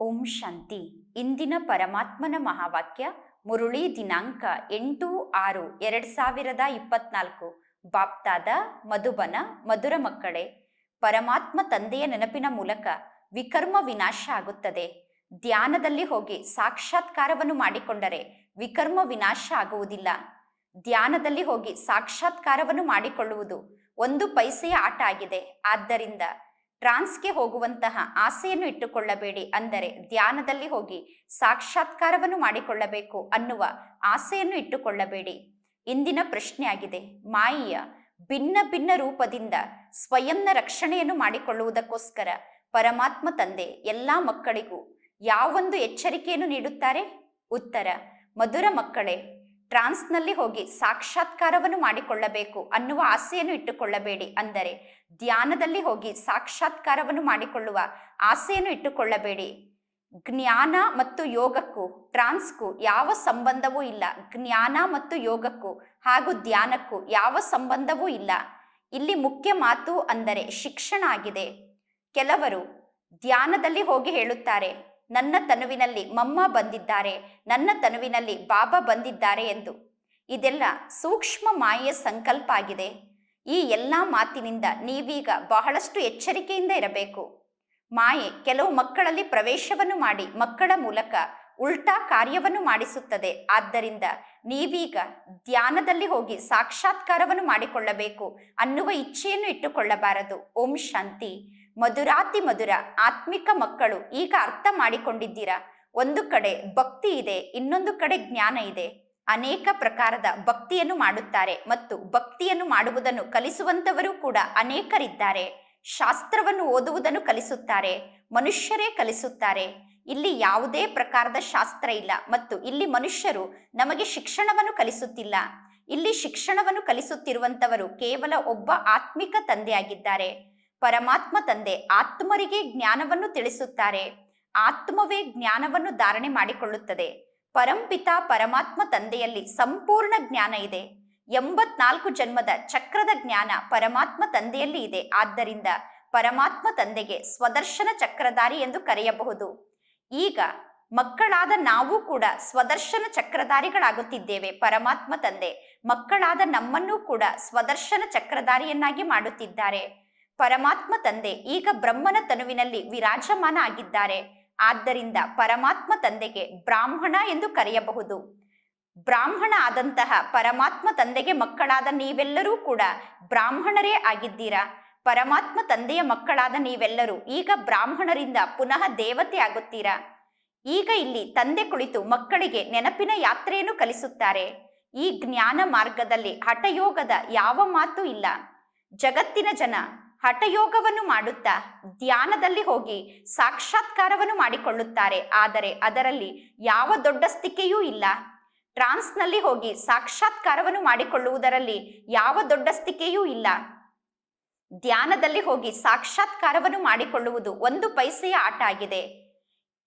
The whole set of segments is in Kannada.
ಓಂ ಶಾಂತಿ. ಇಂದಿನ ಪರಮಾತ್ಮನ ಮಹಾವಾಕ್ಯ, ಮುರುಳಿ ದಿನಾಂಕ ಎಂಟು ಆರು ಎರಡ್ ಸಾವಿರದ ಇಪ್ಪತ್ನಾಲ್ಕು. ಬಾಪ್ತಾದ, ಮಧುಬನ, ಮಧುರ ಮಕ್ಕಳೇ, ಪರಮಾತ್ಮ ತಂದೆಯ ನೆನಪಿನ ಮೂಲಕ ವಿಕರ್ಮ ವಿನಾಶ ಆಗುತ್ತದೆ. ಧ್ಯಾನದಲ್ಲಿ ಹೋಗಿ ಸಾಕ್ಷಾತ್ಕಾರವನ್ನು ಮಾಡಿಕೊಂಡರೆ ವಿಕರ್ಮ ವಿನಾಶ ಆಗುವುದಿಲ್ಲ. ಧ್ಯಾನದಲ್ಲಿ ಹೋಗಿ ಸಾಕ್ಷಾತ್ಕಾರವನ್ನು ಮಾಡಿಕೊಳ್ಳುವುದು ಒಂದು ಪೈಸೆಯ ಆಟ ಆಗಿದೆ. ಆದ್ದರಿಂದ ಟ್ರಾನ್ಸ್ಗೆ ಹೋಗುವಂತಹ ಆಸೆಯನ್ನು ಇಟ್ಟುಕೊಳ್ಳಬೇಡಿ ಅಂದರೆ ಧ್ಯಾನದಲ್ಲಿ ಹೋಗಿ ಸಾಕ್ಷಾತ್ಕಾರವನ್ನು ಮಾಡಿಕೊಳ್ಳಬೇಕು ಅನ್ನುವ ಆಸೆಯನ್ನು ಇಟ್ಟುಕೊಳ್ಳಬೇಡಿ. ಇಂದಿನ ಪ್ರಶ್ನೆಯಾಗಿದೆ, ಮಾಯಿಯ ಭಿನ್ನ ಭಿನ್ನ ರೂಪದಿಂದ ಸ್ವಯಂನ ರಕ್ಷಣೆಯನ್ನು ಮಾಡಿಕೊಳ್ಳುವುದಕ್ಕೋಸ್ಕರ ಪರಮಾತ್ಮ ತಂದೆ ಎಲ್ಲ ಮಕ್ಕಳಿಗೂ ಯಾವೊಂದು ಎಚ್ಚರಿಕೆಯನ್ನು ನೀಡುತ್ತಾರೆ? ಉತ್ತರ, ಮಧುರ ಮಕ್ಕಳೇ ಟ್ರಾನ್ಸ್ನಲ್ಲಿ ಹೋಗಿ ಸಾಕ್ಷಾತ್ಕಾರವನ್ನು ಮಾಡಿಕೊಳ್ಳಬೇಕು ಅನ್ನುವ ಆಸೆಯನ್ನು ಇಟ್ಟುಕೊಳ್ಳಬೇಡಿ ಅಂದರೆ ಧ್ಯಾನದಲ್ಲಿ ಹೋಗಿ ಸಾಕ್ಷಾತ್ಕಾರವನ್ನು ಮಾಡಿಕೊಳ್ಳುವ ಆಸೆಯನ್ನು ಇಟ್ಟುಕೊಳ್ಳಬೇಡಿ. ಜ್ಞಾನ ಮತ್ತು ಯೋಗಕ್ಕೂ ಟ್ರಾನ್ಸ್ಗೂ ಯಾವ ಸಂಬಂಧವೂ ಇಲ್ಲ. ಜ್ಞಾನ ಮತ್ತು ಯೋಗಕ್ಕೂ ಹಾಗೂ ಧ್ಯಾನಕ್ಕೂ ಯಾವ ಸಂಬಂಧವೂ ಇಲ್ಲ. ಇಲ್ಲಿ ಮುಖ್ಯ ಮಾತು ಅಂದರೆ ಶಿಕ್ಷಣ ಆಗಿದೆ. ಕೆಲವರು ಧ್ಯಾನದಲ್ಲಿ ಹೋಗಿ ಹೇಳುತ್ತಾರೆ ನನ್ನ ತನುವಿನಲ್ಲಿ ಮಮ್ಮ ಬಂದಿದ್ದಾರೆ, ನನ್ನ ತನುವಿನಲ್ಲಿ ಬಾಬಾ ಬಂದಿದ್ದಾರೆ ಎಂದು. ಇದೆಲ್ಲ ಸೂಕ್ಷ್ಮ ಮಾಯೆಯ ಸಂಕಲ್ಪ ಆಗಿದೆ. ಈ ಎಲ್ಲ ಮಾತಿನಿಂದ ನೀವೀಗ ಬಹಳಷ್ಟು ಎಚ್ಚರಿಕೆಯಿಂದ ಇರಬೇಕು. ಮಾಯೆ ಕೆಲವು ಮಕ್ಕಳಲ್ಲಿ ಪ್ರವೇಶವನ್ನು ಮಾಡಿ ಮಕ್ಕಳ ಮೂಲಕ ಉಲ್ಟಾ ಕಾರ್ಯವನ್ನು ಮಾಡಿಸುತ್ತದೆ. ಆದ್ದರಿಂದ ನೀವೀಗ ಧ್ಯಾನದಲ್ಲಿ ಹೋಗಿ ಸಾಕ್ಷಾತ್ಕಾರವನ್ನು ಮಾಡಿಕೊಳ್ಳಬೇಕು ಅನ್ನುವ ಇಚ್ಛೆಯನ್ನು ಇಟ್ಟುಕೊಳ್ಳಬಾರದು. ಓಂ ಶಾಂತಿ. ಮಧುರಾತಿ ಮಧುರ, ಆತ್ಮಿಕ ಮಕ್ಕಳು ಈಗ ಅರ್ಥ ಮಾಡಿಕೊಂಡಿದ್ದೀರಾ. ಒಂದು ಕಡೆ ಭಕ್ತಿ ಇದೆ, ಇನ್ನೊಂದು ಕಡೆ ಜ್ಞಾನ ಇದೆ. ಅನೇಕ ಪ್ರಕಾರದ ಭಕ್ತಿಯನ್ನು ಮಾಡುತ್ತಾರೆ ಮತ್ತು ಭಕ್ತಿಯನ್ನು ಮಾಡುವುದನ್ನು ಕಲಿಸುವಂತವರು ಕೂಡ ಅನೇಕರಿದ್ದಾರೆ. ಶಾಸ್ತ್ರವನ್ನು ಓದುವುದನ್ನು ಕಲಿಸುತ್ತಾರೆ, ಮನುಷ್ಯರೇ ಕಲಿಸುತ್ತಾರೆ. ಇಲ್ಲಿ ಯಾವುದೇ ಪ್ರಕಾರದ ಶಾಸ್ತ್ರ ಇಲ್ಲ ಮತ್ತು ಇಲ್ಲಿ ಮನುಷ್ಯರು ನಮಗೆ ಶಿಕ್ಷಣವನ್ನು ಕಲಿಸುತ್ತಿಲ್ಲ. ಇಲ್ಲಿ ಶಿಕ್ಷಣವನ್ನು ಕಲಿಸುತ್ತಿರುವಂತವರು ಕೇವಲ ಒಬ್ಬ ಆತ್ಮಿಕ ತಂದೆಯಾಗಿದ್ದಾರೆ. ಪರಮಾತ್ಮ ತಂದೆ ಆತ್ಮರಿಗೆ ಜ್ಞಾನವನ್ನು ತಿಳಿಸುತ್ತಾರೆ. ಆತ್ಮವೇ ಜ್ಞಾನವನ್ನು ಧಾರಣೆ ಮಾಡಿಕೊಳ್ಳುತ್ತದೆ. ಪರಂಪಿತ ಪರಮಾತ್ಮ ತಂದೆಯಲ್ಲಿ ಸಂಪೂರ್ಣ ಜ್ಞಾನ ಇದೆ. ಎಂಬತ್ನಾಲ್ಕು ಜನ್ಮದ ಚಕ್ರದ ಜ್ಞಾನ ಪರಮಾತ್ಮ ತಂದೆಯಲ್ಲಿ ಇದೆ. ಆದ್ದರಿಂದ ಪರಮಾತ್ಮ ತಂದೆಗೆ ಸ್ವದರ್ಶನ ಚಕ್ರಧಾರಿ ಎಂದು ಕರೆಯಬಹುದು. ಈಗ ಮಕ್ಕಳಾದ ನಾವು ಕೂಡ ಸ್ವದರ್ಶನ ಚಕ್ರಧಾರಿಗಳಾಗುತ್ತಿದ್ದೇವೆ. ಪರಮಾತ್ಮ ತಂದೆ ಮಕ್ಕಳಾದ ನಮ್ಮನ್ನೂ ಕೂಡ ಸ್ವದರ್ಶನ ಚಕ್ರಧಾರಿಯನ್ನಾಗಿ ಮಾಡುತ್ತಿದ್ದಾರೆ. ಪರಮಾತ್ಮ ತಂದೆ, ಈಗ ಬ್ರಹ್ಮನ ತನುವಿನಲ್ಲಿ ವಿರಾಜಮಾನ ಆಗಿದ್ದಾರೆ. ಆದ್ದರಿಂದ ಪರಮಾತ್ಮ ತಂದೆಗೆ ಬ್ರಾಹ್ಮಣ ಎಂದು ಕರೆಯಬಹುದು. ಬ್ರಾಹ್ಮಣ ಆದಂತಹ ಪರಮಾತ್ಮ ತಂದೆಗೆ ಮಕ್ಕಳಾದ ನೀವೆಲ್ಲರೂ ಕೂಡ ಬ್ರಾಹ್ಮಣರೇ ಆಗಿದ್ದೀರಾ? ಪರಮಾತ್ಮ ತಂದೆಯ ಮಕ್ಕಳಾದ ನೀವೆಲ್ಲರೂ ಈಗ ಬ್ರಾಹ್ಮಣರಿಂದ ಪುನಃ ದೇವತೆ ಆಗುತ್ತೀರಾ? ಈಗ ಇಲ್ಲಿ ತಂದೆ ಕುಳಿತು ಮಕ್ಕಳಿಗೆ ನೆನಪಿನ ಯಾತ್ರೆಯನ್ನು ಕಲಿಸುತ್ತಾರೆ. ಈ ಜ್ಞಾನ ಮಾರ್ಗದಲ್ಲಿ ಹಠಯೋಗದ ಯಾವ ಮಾತು ಇಲ್ಲ. ಜಗತ್ತಿನ ಜನ ಹಠಯೋಗವನ್ನು ಮಾಡುತ್ತಾ ಧ್ಯಾನದಲ್ಲಿ ಹೋಗಿ ಸಾಕ್ಷಾತ್ಕಾರವನ್ನು ಮಾಡಿಕೊಳ್ಳುತ್ತಾರೆ. ಆದರೆ ಅದರಲ್ಲಿ ಯಾವ ದೊಡ್ಡ ಸ್ಥಿಕೆಯೂ ಇಲ್ಲ. ಟ್ರಾನ್ಸ್ನಲ್ಲಿ ಹೋಗಿ ಸಾಕ್ಷಾತ್ಕಾರವನ್ನು ಮಾಡಿಕೊಳ್ಳುವುದರಲ್ಲಿ ಯಾವ ದೊಡ್ಡ ಸ್ಥಿಕೆಯೂ ಇಲ್ಲ. ಧ್ಯಾನದಲ್ಲಿ ಹೋಗಿ ಸಾಕ್ಷಾತ್ಕಾರವನ್ನು ಮಾಡಿಕೊಳ್ಳುವುದು ಒಂದು ಪೈಸೆಯ ಆಟ ಆಗಿದೆ.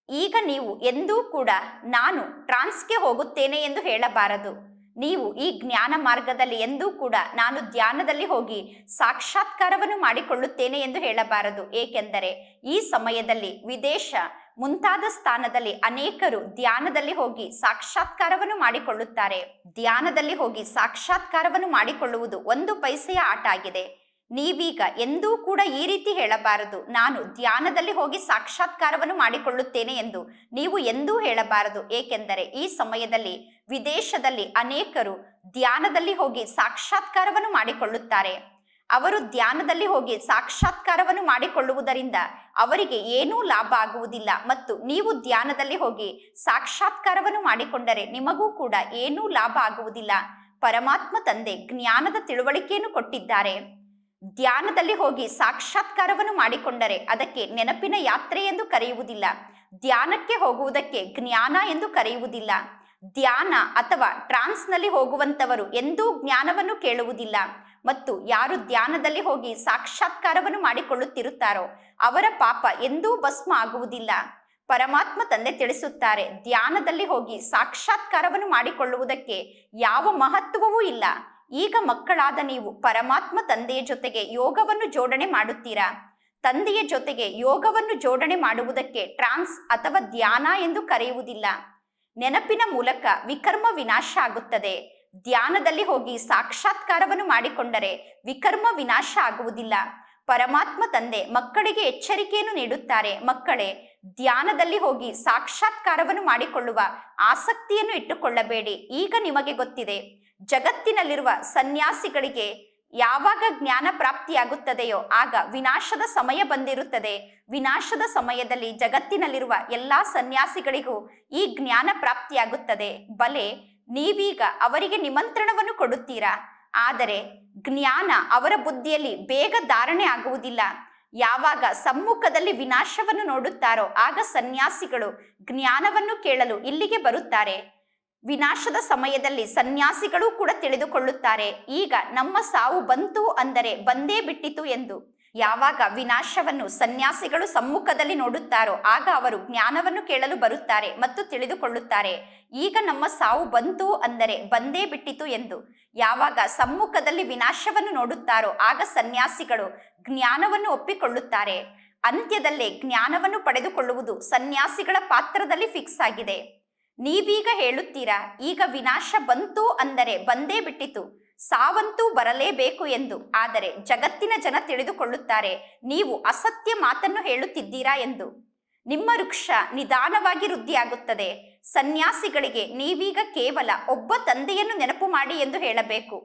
ಈಗ ನೀವು ಎಂದೂ ಕೂಡ ನಾನು ಟ್ರಾನ್ಸ್ಗೆ ಹೋಗುತ್ತೇನೆ ಎಂದು ಹೇಳಬಾರದು. ನೀವು ಈ ಜ್ಞಾನ ಮಾರ್ಗದಲ್ಲಿ ಎಂದೂ ಕೂಡ ನಾನು ಧ್ಯಾನದಲ್ಲಿ ಹೋಗಿ ಸಾಕ್ಷಾತ್ಕಾರವನ್ನು ಮಾಡಿಕೊಳ್ಳುತ್ತೇನೆ ಎಂದು ಹೇಳಬಾರದು. ಏಕೆಂದರೆ ಈ ಸಮಯದಲ್ಲಿ ವಿದೇಶ ಮುಂತಾದ ಸ್ಥಾನದಲ್ಲಿ ಅನೇಕರು ಧ್ಯಾನದಲ್ಲಿ ಹೋಗಿ ಸಾಕ್ಷಾತ್ಕಾರವನ್ನು ಮಾಡಿಕೊಳ್ಳುತ್ತಾರೆ. ಧ್ಯಾನದಲ್ಲಿ ಹೋಗಿ ಸಾಕ್ಷಾತ್ಕಾರವನ್ನು ಮಾಡಿಕೊಳ್ಳುವುದು ಒಂದು ಪೈಸೆಯ ಆಟ ಆಗಿದೆ. ನೀವೀಗ ಎಂದೂ ಕೂಡ ಈ ರೀತಿ ಹೇಳಬಾರದು. ನಾನು ಧ್ಯಾನದಲ್ಲಿ ಹೋಗಿ ಸಾಕ್ಷಾತ್ಕಾರವನ್ನು ಮಾಡಿಕೊಳ್ಳುತ್ತೇನೆ ಎಂದು ನೀವು ಎಂದೂ ಹೇಳಬಾರದು. ಏಕೆಂದರೆ ಈ ಸಮಯದಲ್ಲಿ ವಿದೇಶದಲ್ಲಿ ಅನೇಕರು ಧ್ಯಾನದಲ್ಲಿ ಹೋಗಿ ಸಾಕ್ಷಾತ್ಕಾರವನ್ನು ಮಾಡಿಕೊಳ್ಳುತ್ತಾರೆ. ಅವರು ಧ್ಯಾನದಲ್ಲಿ ಹೋಗಿ ಸಾಕ್ಷಾತ್ಕಾರವನ್ನು ಮಾಡಿಕೊಳ್ಳುವುದರಿಂದ ಅವರಿಗೆ ಏನೂ ಲಾಭ ಆಗುವುದಿಲ್ಲ. ಮತ್ತು ನೀವು ಧ್ಯಾನದಲ್ಲಿ ಹೋಗಿ ಸಾಕ್ಷಾತ್ಕಾರವನ್ನು ಮಾಡಿಕೊಂಡರೆ ನಿಮಗೂ ಕೂಡ ಏನೂ ಲಾಭ ಆಗುವುದಿಲ್ಲ. ಪರಮಾತ್ಮ ತಂದೆ ಜ್ಞಾನದ ತಿಳುವಳಿಕೆಯನ್ನು ಕೊಟ್ಟಿದ್ದಾರೆ. ಧ್ಯಾನದಲ್ಲಿ ಹೋಗಿ ಸಾಕ್ಷಾತ್ಕಾರವನ್ನು ಮಾಡಿಕೊಂಡರೆ ಅದಕ್ಕೆ ನೆನಪಿನ ಯಾತ್ರೆ ಎಂದು ಕರೆಯುವುದಿಲ್ಲ. ಧ್ಯಾನಕ್ಕೆ ಹೋಗುವುದಕ್ಕೆ ಜ್ಞಾನ ಎಂದು ಕರೆಯುವುದಿಲ್ಲ. ಧ್ಯಾನ ಅಥವಾ ಟ್ರಾನ್ಸ್ನಲ್ಲಿ ಹೋಗುವಂತವರು ಎಂದೂ ಜ್ಞಾನವನ್ನು ಕೇಳುವುದಿಲ್ಲ. ಮತ್ತು ಯಾರು ಧ್ಯಾನದಲ್ಲಿ ಹೋಗಿ ಸಾಕ್ಷಾತ್ಕಾರವನ್ನು ಮಾಡಿಕೊಳ್ಳುತ್ತಿರುತ್ತಾರೋ ಅವರ ಪಾಪ ಎಂದೂ ಭಸ್ಮ ಆಗುವುದಿಲ್ಲ. ಪರಮಾತ್ಮ ತಂದೆ ತಿಳಿಸುತ್ತಾರೆ, ಧ್ಯಾನದಲ್ಲಿ ಹೋಗಿ ಸಾಕ್ಷಾತ್ಕಾರವನ್ನು ಮಾಡಿಕೊಳ್ಳುವುದಕ್ಕೆ ಯಾವ ಮಹತ್ವವೂ ಇಲ್ಲ. ಈಗ ಮಕ್ಕಳಾದ ನೀವು ಪರಮಾತ್ಮ ತಂದೆಯ ಜೊತೆಗೆ ಯೋಗವನ್ನು ಜೋಡಣೆ ಮಾಡುತ್ತೀರಾ? ತಂದೆಯ ಜೊತೆಗೆ ಯೋಗವನ್ನು ಜೋಡಣೆ ಮಾಡುವುದಕ್ಕೆ ಟ್ರಾನ್ಸ್ ಅಥವಾ ಧ್ಯಾನ ಎಂದು ಕರೆಯುವುದಿಲ್ಲ. ನೆನಪಿನ ಮೂಲಕ ವಿಕರ್ಮ ವಿನಾಶ ಆಗುತ್ತದೆ. ಧ್ಯಾನದಲ್ಲಿ ಹೋಗಿ ಸಾಕ್ಷಾತ್ಕಾರವನ್ನು ಮಾಡಿಕೊಂಡರೆ ವಿಕರ್ಮ ವಿನಾಶ ಆಗುವುದಿಲ್ಲ. ಪರಮಾತ್ಮ ತಂದೆ ಮಕ್ಕಳಿಗೆ ಎಚ್ಚರಿಕೆಯನ್ನು ನೀಡುತ್ತಾರೆ. ಮಕ್ಕಳೇ, ಧ್ಯಾನದಲ್ಲಿ ಹೋಗಿ ಸಾಕ್ಷಾತ್ಕಾರವನ್ನು ಮಾಡಿಕೊಳ್ಳುವ ಆಸಕ್ತಿಯನ್ನು ಇಟ್ಟುಕೊಳ್ಳಬೇಡಿ. ಈಗ ನಿಮಗೆ ಗೊತ್ತಿದೆ ಜಗತ್ತಿನಲ್ಲಿರುವ ಸನ್ಯಾಸಿಗಳಿಗೆ ಯಾವಾಗ ಜ್ಞಾನ ಪ್ರಾಪ್ತಿಯಾಗುತ್ತದೆಯೋ ಆಗ ವಿನಾಶದ ಸಮಯ ಬಂದಿರುತ್ತದೆ. ವಿನಾಶದ ಸಮಯದಲ್ಲಿ ಜಗತ್ತಿನಲ್ಲಿರುವ ಎಲ್ಲಾ ಸನ್ಯಾಸಿಗಳಿಗೂ ಈ ಜ್ಞಾನ ಪ್ರಾಪ್ತಿಯಾಗುತ್ತದೆ. ಬಲೆ, ನೀವೀಗ ಅವರಿಗೆ ನಿಮಂತ್ರಣವನ್ನು ಕೊಡುತ್ತೀರಾ? ಆದರೆ ಜ್ಞಾನ ಅವರ ಬುದ್ಧಿಯಲ್ಲಿ ಬೇಗ ಧಾರಣೆ ಆಗುವುದಿಲ್ಲ. ಯಾವಾಗ ಸಮ್ಮುಖದಲ್ಲಿ ವಿನಾಶವನ್ನು ನೋಡುತ್ತಾರೋ ಆಗ ಸನ್ಯಾಸಿಗಳು ಜ್ಞಾನವನ್ನು ಕೇಳಲು ಇಲ್ಲಿಗೆ ಬರುತ್ತಾರೆ. ವಿನಾಶದ ಸಮಯದಲ್ಲಿ ಸನ್ಯಾಸಿಗಳು ಕೂಡ ತಿಳಿದುಕೊಳ್ಳುತ್ತಾರೆ. ಈಗ ನಮ್ಮ ಸಾವು ಬಂತು ಅಂದರೆ ಬಂದೇ ಬಿಟ್ಟಿತು ಎಂದು. ಯಾವಾಗ ವಿನಾಶವನ್ನು ಸನ್ಯಾಸಿಗಳು ಸಮ್ಮುಖದಲ್ಲಿ ನೋಡುತ್ತಾರೋ ಆಗ ಅವರು ಜ್ಞಾನವನ್ನು ಕೇಳಲು ಬರುತ್ತಾರೆ ಮತ್ತು ತಿಳಿದುಕೊಳ್ಳುತ್ತಾರೆ. ಈಗ ನಮ್ಮ ಸಾವು ಬಂತು ಅಂದರೆ ಬಂದೇ ಬಿಟ್ಟಿತು ಎಂದು. ಯಾವಾಗ ಸಮ್ಮುಖದಲ್ಲಿ ವಿನಾಶವನ್ನು ನೋಡುತ್ತಾರೋ ಆಗ ಸನ್ಯಾಸಿಗಳು ಜ್ಞಾನವನ್ನು ಒಪ್ಪಿಕೊಳ್ಳುತ್ತಾರೆ. ಅಂತ್ಯದಲ್ಲೇ ಜ್ಞಾನವನ್ನು ಪಡೆದುಕೊಳ್ಳುವುದು ಸನ್ಯಾಸಿಗಳ ಪಾತ್ರದಲ್ಲಿ ಫಿಕ್ಸ್ ಆಗಿದೆ. ನೀವೀಗ ಹೇಳುತ್ತೀರಾ, ಈಗ ವಿನಾಶ ಬಂತು ಅಂದರೆ ಬಂದೇ ಬಿಟ್ಟಿತು, ಸಾವಂತೂ ಬರಲೇಬೇಕು ಎಂದು. ಆದರೆ ಜಗತ್ತಿನ ಜನ ತಿಳಿದುಕೊಳ್ಳುತ್ತಾರೆ, ನೀವು ಅಸತ್ಯ ಮಾತನ್ನು ಹೇಳುತ್ತಿದ್ದೀರಾ ಎಂದು. ನಿಮ್ಮ ವೃಕ್ಷ ನಿಧಾನವಾಗಿ ವೃದ್ಧಿಯಾಗುತ್ತದೆ, ಸನ್ಯಾಸಿಗಳಿಗೆ ನೀವೀಗ ಕೇವಲ ಒಬ್ಬ ತಂದೆಯನ್ನು ನೆನಪು ಮಾಡಿ ಎಂದು ಹೇಳಬೇಕು.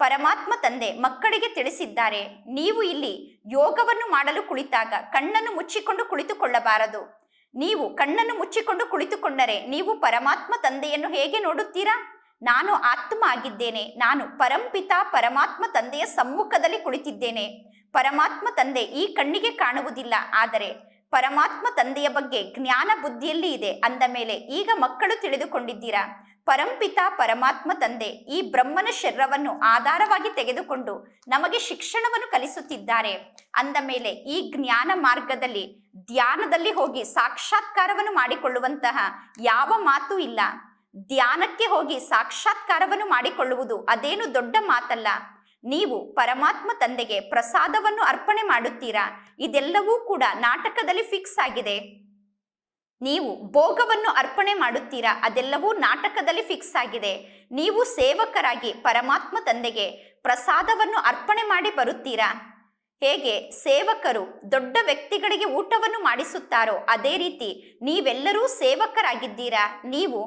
ಪರಮಾತ್ಮ ತಂದೆ ಮಕ್ಕಳಿಗೆ ತಿಳಿಸಿದ್ದಾರೆ, ನೀವು ಇಲ್ಲಿ ಯೋಗವನ್ನು ಮಾಡಲು ಕುಳಿತಾಗ ಕಣ್ಣನ್ನು ಮುಚ್ಚಿಕೊಂಡು ಕುಳಿತುಕೊಳ್ಳಬಾರದು. ನೀವು ಕಣ್ಣನ್ನು ಮುಚ್ಚಿಕೊಂಡು ಕುಳಿತುಕೊಂಡರೆ ನೀವು ಪರಮಾತ್ಮ ತಂದೆಯನ್ನು ಹೇಗೆ ನೋಡುತ್ತೀರಾ? ನಾನು ಆತ್ಮ ಆಗಿದ್ದೇನೆ. ನಾನು ಪರಂಪಿತ ಪರಮಾತ್ಮ ತಂದೆಯ ಸಮ್ಮುಖದಲ್ಲಿ ಕುಳಿತಿದ್ದೇನೆ. ಪರಮಾತ್ಮ ತಂದೆ ಈ ಕಣ್ಣಿಗೆ ಕಾಣುವುದಿಲ್ಲ. ಆದರೆ ಪರಮಾತ್ಮ ತಂದೆಯ ಬಗ್ಗೆ ಜ್ಞಾನ ಬುದ್ಧಿಯಲ್ಲಿ ಇದೆ. ಅಂದ ಮೇಲೆ ಈಗ ಮಕ್ಕಳು ತಿಳಿದುಕೊಂಡಿದ್ದೀರಾ? ಪರಂಪಿತ ಪರಮಾತ್ಮ ತಂದೆ ಈ ಬ್ರಹ್ಮನ ಶರೀರವನ್ನು ಆಧಾರವಾಗಿ ತೆಗೆದುಕೊಂಡು ನಮಗೆ ಶಿಕ್ಷಣವನ್ನು ಕಲಿಸುತ್ತಿದ್ದಾರೆ. ಅಂದ ಮೇಲೆ ಈ ಜ್ಞಾನ ಮಾರ್ಗದಲ್ಲಿ ಧ್ಯಾನದಲ್ಲಿ ಹೋಗಿ ಸಾಕ್ಷಾತ್ಕಾರವನ್ನು ಮಾಡಿಕೊಳ್ಳುವಂತಹ ಯಾವ ಮಾತು ಇಲ್ಲ. ಧ್ಯಾನಕ್ಕೆ ಹೋಗಿ ಸಾಕ್ಷಾತ್ಕಾರವನ್ನು ಮಾಡಿಕೊಳ್ಳುವುದು ಅದೇನು ದೊಡ್ಡ ಮಾತಲ್ಲ. ನೀವು ಪರಮಾತ್ಮ ತಂದೆಗೆ ಪ್ರಸಾದವನ್ನು ಅರ್ಪಣೆ ಮಾಡುತ್ತೀರಾ? ಇದೆಲ್ಲವೂ ಕೂಡ ನಾಟಕದಲ್ಲಿ ಫಿಕ್ಸ್ ಆಗಿದೆ. ನೀವು ಭೋಗವನ್ನು ಅರ್ಪಣೆ ಮಾಡುತ್ತೀರಾ? ಅದೆಲ್ಲವೂ ನಾಟಕದಲ್ಲಿ ಫಿಕ್ಸ್ ಆಗಿದೆ. ನೀವು ಸೇವಕರಾಗಿ ಪರಮಾತ್ಮ ತಂದೆಗೆ ಪ್ರಸಾದವನ್ನು ಅರ್ಪಣೆ ಮಾಡಿ ಬರುತ್ತೀರಾ? ಹೇಗೆ ಸೇವಕರು ದೊಡ್ಡ ವ್ಯಕ್ತಿಗಳಿಗೆ ಊಟವನ್ನು ಮಾಡಿಸುತ್ತಾರೋ ಅದೇ ರೀತಿ ನೀವೆಲ್ಲರೂ ಸೇವಕರಾಗಿದ್ದೀರಾ? ನೀವು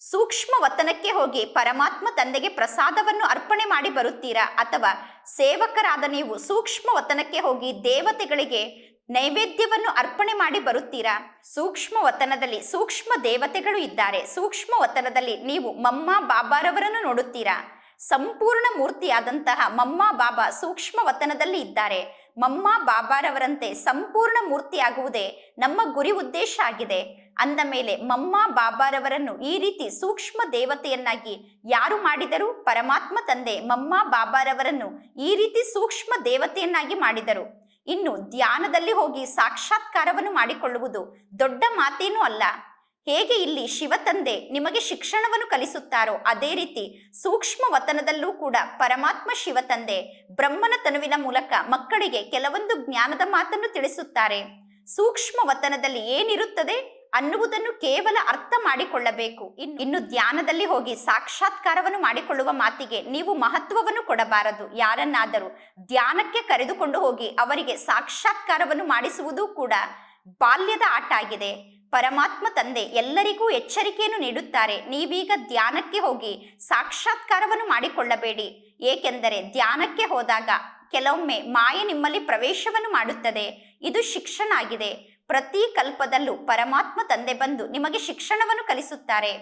ಸೂಕ್ಷ್ಮ ವತನಕ್ಕೆ ಹೋಗಿ ಪರಮಾತ್ಮ ತಂದೆಗೆ ಪ್ರಸಾದವನ್ನು ಅರ್ಪಣೆ ಮಾಡಿ ಬರುತ್ತೀರಾ? ಅಥವಾ ಸೇವಕರಾದ ನೀವು ಸೂಕ್ಷ್ಮ ವತನಕ್ಕೆ ಹೋಗಿ ದೇವತೆಗಳಿಗೆ ನೈವೇದ್ಯವನ್ನು ಅರ್ಪಣೆ ಮಾಡಿ ಬರುತ್ತೀರಾ? ಸೂಕ್ಷ್ಮ ವತನದಲ್ಲಿ ಸೂಕ್ಷ್ಮ ದೇವತೆಗಳು ಇದ್ದಾರೆ. ಸೂಕ್ಷ್ಮ ವತನದಲ್ಲಿ ನೀವು ಮಮ್ಮ, ಬಾಬಾರವರನ್ನು ನೋಡುತ್ತೀರಾ? ಸಂಪೂರ್ಣ ಮೂರ್ತಿಯಾದಂತಹ ಮಮ್ಮ ಬಾಬಾ ಸೂಕ್ಷ್ಮ ವತನದಲ್ಲಿ ಇದ್ದಾರೆ. ಮಮ್ಮ ಬಾಬಾರವರಂತೆ ಸಂಪೂರ್ಣ ಮೂರ್ತಿಯಾಗುವುದೇ ನಮ್ಮ ಗುರಿ ಉದ್ದೇಶ ಆಗಿದೆ. ಅಂದ ಮೇಲೆ ಮಮ್ಮ ಬಾಬಾರವರನ್ನು ಈ ರೀತಿ ಸೂಕ್ಷ್ಮ ದೇವತೆಯನ್ನಾಗಿ ಯಾರು ಮಾಡಿದರು? ಪರಮಾತ್ಮ ತಂದೆ ಮಮ್ಮ ಬಾಬಾರವರನ್ನು ಈ ರೀತಿ ಸೂಕ್ಷ್ಮ ದೇವತೆಯನ್ನಾಗಿ ಮಾಡಿದರು. ಇನ್ನು ಧ್ಯಾನದಲ್ಲಿ ಹೋಗಿ ಸಾಕ್ಷಾತ್ಕಾರವನ್ನು ಮಾಡಿಕೊಳ್ಳುವುದು ದೊಡ್ಡ ಮಾತೇನೂ ಅಲ್ಲ. ಹೇಗೆ ಇಲ್ಲಿ ಶಿವತಂದೆ ನಿಮಗೆ ಶಿಕ್ಷಣವನ್ನು ಕಲಿಸುತ್ತಾರೋ ಅದೇ ರೀತಿ ಸೂಕ್ಷ್ಮ ವತನದಲ್ಲೂ ಕೂಡ ಪರಮಾತ್ಮ ಶಿವತಂದೆ ಬ್ರಹ್ಮನ ತನುವಿನ ಮೂಲಕ ಮಕ್ಕಳಿಗೆ ಕೆಲವೊಂದು ಜ್ಞಾನದ ಮಾತನ್ನು ತಿಳಿಸುತ್ತಾರೆ. ಸೂಕ್ಷ್ಮ ವತನದಲ್ಲಿ ಏನಿರುತ್ತದೆ ಅನ್ನುವುದನ್ನು ಕೇವಲ ಅರ್ಥ ಮಾಡಿಕೊಳ್ಳಬೇಕು. ಇನ್- ಇನ್ನು ಧ್ಯಾನದಲ್ಲಿ ಹೋಗಿ ಸಾಕ್ಷಾತ್ಕಾರವನ್ನು ಮಾಡಿಕೊಳ್ಳುವ ಮಾತಿಗೆ ನೀವು ಮಹತ್ವವನ್ನು ಕೊಡಬಾರದು. ಯಾರನ್ನಾದರೂ ಧ್ಯಾನಕ್ಕೆ ಕರೆದುಕೊಂಡು ಹೋಗಿ ಅವರಿಗೆ ಸಾಕ್ಷಾತ್ಕಾರವನ್ನು ಮಾಡಿಸುವುದು ಕೂಡ ಬಾಲ್ಯದ ಆಟ ಆಗಿದೆ. ಪರಮಾತ್ಮ ತಂದೆ ಎಲ್ಲರಿಗೂ ಎಚ್ಚರಿಕೆಯನ್ನು ನೀಡುತ್ತಾರೆ. ನೀವೀಗ ಧ್ಯಾನಕ್ಕೆ ಹೋಗಿ ಸಾಕ್ಷಾತ್ಕಾರವನ್ನು ಮಾಡಿಕೊಳ್ಳಬೇಡಿ. ಏಕೆಂದರೆ ಧ್ಯಾನಕ್ಕೆ ಹೋದಾಗ ಕೆಲವೊಮ್ಮೆ ಮಾಯೆ ನಿಮ್ಮಲ್ಲಿ ಪ್ರವೇಶವನ್ನು ಮಾಡುತ್ತದೆ. ಇದು ಶಿಕ್ಷಣ ಆಗಿದೆ. ಪ್ರತಿ ಕಲ್ಪದಲ್ಲೂ ಪರಮಾತ್ಮ ತಂದೆ ಬಂದು ನಿಮಗೆ ಶಿಕ್ಷಣವನ್ನು ಕಲಿಸುತ್ತಾರೆ.